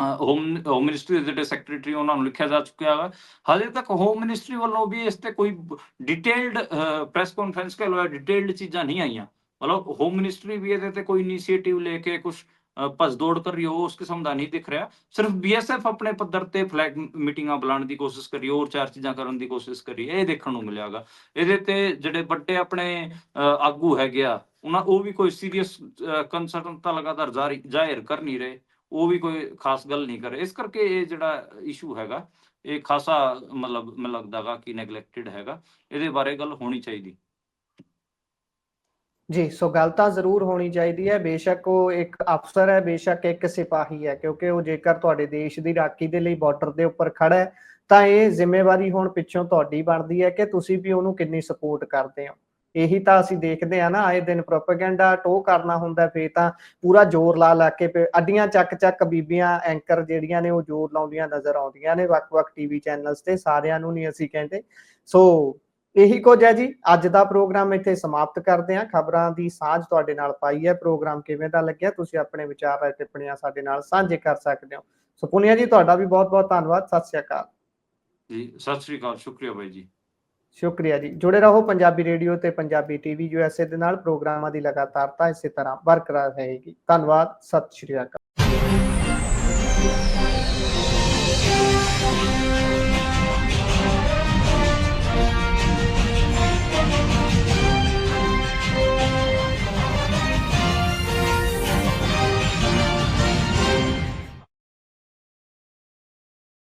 ਹੋਮ ਹੋਮ ਮਿਨਿਸਟਰੀ ਦੇ ਜਿਹੜੇ ਸੈਕਟਰੀ ਉਹਨਾਂ ਨੂੰ ਲਿਖਿਆ ਜਾ ਚੁੱਕਿਆ ਹੈ ਹਾਲੇ ਤੱਕ ਹੋਮ ਮਿਨਿਸਟਰੀ ਵੱਲੋਂ ਵੀ ਇਸ ਤੇ ਕੋਈ ਡਿਟੇਲਡ ਪ੍ਰੈਸ ਕਾਨਫਰੰਸ ਕੇ ਲੋ ਡਿਟੇਲਡ ਚੀਜ਼ਾਂ ਨਹੀਂ ਆਈਆਂ। ਮਤਲਬ ਹੋਮ ਮਿਨਿਸਟਰੀ ਵੀ ਇਹਦੇ ਤੇ ਕੋਈ ਇਨੀਸ਼ੀਏਟਿਵ ਲੈ ਕੇ ਕੁਝ ਭੱਜ ਦੌੜ ਕਰ ਰਹੀ ਹੋ ਉਸ ਕਿਸਮ ਦਾ ਨਹੀਂ ਦਿਖ ਰਿਹਾ। ਸਿਰਫ ਬੀਐਸਐਫ ਆਪਣੇ ਪੱਧਰ ਤੇ ਫਲੈਗ ਮੀਟਿੰਗਾਂ ਬੁਲਾਉਣ ਦੀ ਕੋਸ਼ਿਸ਼ ਕਰੀ, ਹੋਰ ਚਾਰ ਚੀਜ਼ਾਂ ਕਰਨ ਦੀ ਕੋਸ਼ਿਸ਼ ਕਰੀ, ਇਹ ਦੇਖਣ ਨੂੰ ਮਿਲਿਆਗਾ ਇਹਦੇ ਤੇ ਜਿਹੜੇ ਵੱਡੇ ਆਪਣੇ ਆਗੂ ਹੈਗੇ ਆ, ਉਹਨਾਂ, ਉਹ ਵੀ ਕੋਈ ਸੀਰੀਅਸ ਕੰਸਰਨ ਤਾਂ ਲਗਾਤਾਰ ਜਾਰੀ, ਜ਼ਾਹਿਰ ਕਰ ਨਹੀਂ ਰਹੇ। ਉਹ ਵੀ ਕੋਈ ਖਾਸ ਗੱਲ ਨਹੀਂ ਕਰ। ਇਸ ਕਰਕੇ ਇਹ ਜਿਹੜਾ ਇਸ਼ੂ ਹੈਗਾ, ਇਹ ਖਾਸਾ ਮਤਲਬ ਮੈਨੂੰ ਲੱਗਦਾਗਾ ਕਿ ਨੈਗਲੈਕਟਡ ਹੈਗਾ। ਇਹਦੇ ਬਾਰੇ ਗੱਲ ਹੋਣੀ ਚਾਹੀਦੀ। ਜੀ, ਸੋ ਗੱਲ ਤਾਂ ਜ਼ਰੂਰ ਹੋਣੀ ਚਾਹੀਦੀ ਹੈ। ਬੇਸ਼ੱਕ ਉਹ ਇੱਕ ਅਫਸਰ ਹੈ, ਬੇਸ਼ੱਕ ਇੱਕ ਸਿਪਾਹੀ ਹੈ, ਕਿਉਂਕਿ ਉਹ ਜੇਕਰ ਤੁਹਾਡੇ ਦੇਸ਼ ਦੀ ਰਾਖੀ ਦੇ ਲਈ ਬਾਰਡਰ ਦੇ ਉੱਪਰ ਖੜਾ ਹੈ, ਤਾਂ ਇਹ ਜ਼ਿੰਮੇਵਾਰੀ ਹੁਣ ਪਿੱਛੋਂ ਤੁਹਾਡੀ ਬਣਦੀ ਹੈ ਕਿ ਤੁਸੀਂ ਵੀ ਉਹਨੂੰ ਕਿੰਨੀ ਸਪੋਰਟ ਕਰਦੇ ਹੋ। ਇਹੀ ਤਾਂ ਅਸੀਂ ਦੇਖਦੇ ਆ ਨਾ, ਆਏ ਦਿਨ ਪ੍ਰੋਪਾਗੈਂਡਾ ਟੋ ਕਰਨਾ ਹੁੰਦਾ ਫੇ ਤਾਂ ਪੂਰਾ ਜ਼ੋਰ ਲਾ ਲਾ ਕੇ ਅੱਡੀਆਂ ਚੱਕ ਚੱਕ ਬੀਬੀਆਂ ਐਂਕਰ ਜਿਹੜੀਆਂ ਨੇ ਉਹ ਜ਼ੋਰ ਲਾਉਂਦੀਆਂ, ਨਜ਼ਰ ਆਉਂਦੀਆਂ ਨੇ ਵੱਖ-ਵੱਖ ਟੀਵੀ ਚੈਨਲਸ ਤੇ ਸਾਰਿਆਂ ਨੂੰ ਨਹੀਂ ਅਸੀਂ ਕਹਿੰਦੇ। ਸੋ ਇਹੀ ਕੁਝ ਹੈ ਜੀ, ਅੱਜ ਦਾ ਪ੍ਰੋਗਰਾਮ ਇੱਥੇ ਸਮਾਪਤ ਕਰਦੇ ਹਾਂ। ਖਬਰਾਂ ਦੀ ਸਾਂਝ ਤੁਹਾਡੇ ਨਾਲ ਪਾਈ ਹੈ। ਪ੍ਰੋਗਰਾਮ ਕਿਵੇਂ ਦਾ ਲੱਗਿਆ, ਤੁਸੀਂ ਆਪਣੇ ਵਿਚਾਰ ਅਤੇ ਟਿੱਪਣੀਆਂ ਸਾਡੇ ਨਾਲ ਸਾਂਝੇ ਕਰ ਸਕਦੇ ਹੋ। ਸੋ ਪੁਨੀਆ ਜੀ, ਤੁਹਾਡਾ ਵੀ ਬਹੁਤ-ਬਹੁਤ ਧੰਨਵਾਦ। ਸਤਿ ਸ਼੍ਰੀ ਅਕਾਲ। ਜੀ, ਸਤਿ ਸ੍ਰੀ ਅਕਾਲ, ਸ਼ੁਕਰੀਆ ਬਾਈ ਜੀ। ਸ਼ੁਕਰੀਆ ਜੀ। ਜੁੜੇ ਰਹੋ ਪੰਜਾਬੀ ਰੇਡੀਓ ਤੇ ਪੰਜਾਬੀ ਟੀਵੀ ਯੂਐਸਏ ਦੇ ਨਾਲ। ਪ੍ਰੋਗਰਾਮਾਂ ਦੀ ਲਗਾਤਾਰਤਾ ਇਸੇ ਤਰ੍ਹਾਂ ਬਰਕਰਾਰ ਰਹੇਗੀ। ਧੰਨਵਾਦ। ਸਤਿ ਸ਼੍ਰੀ ਅਕਾਲ।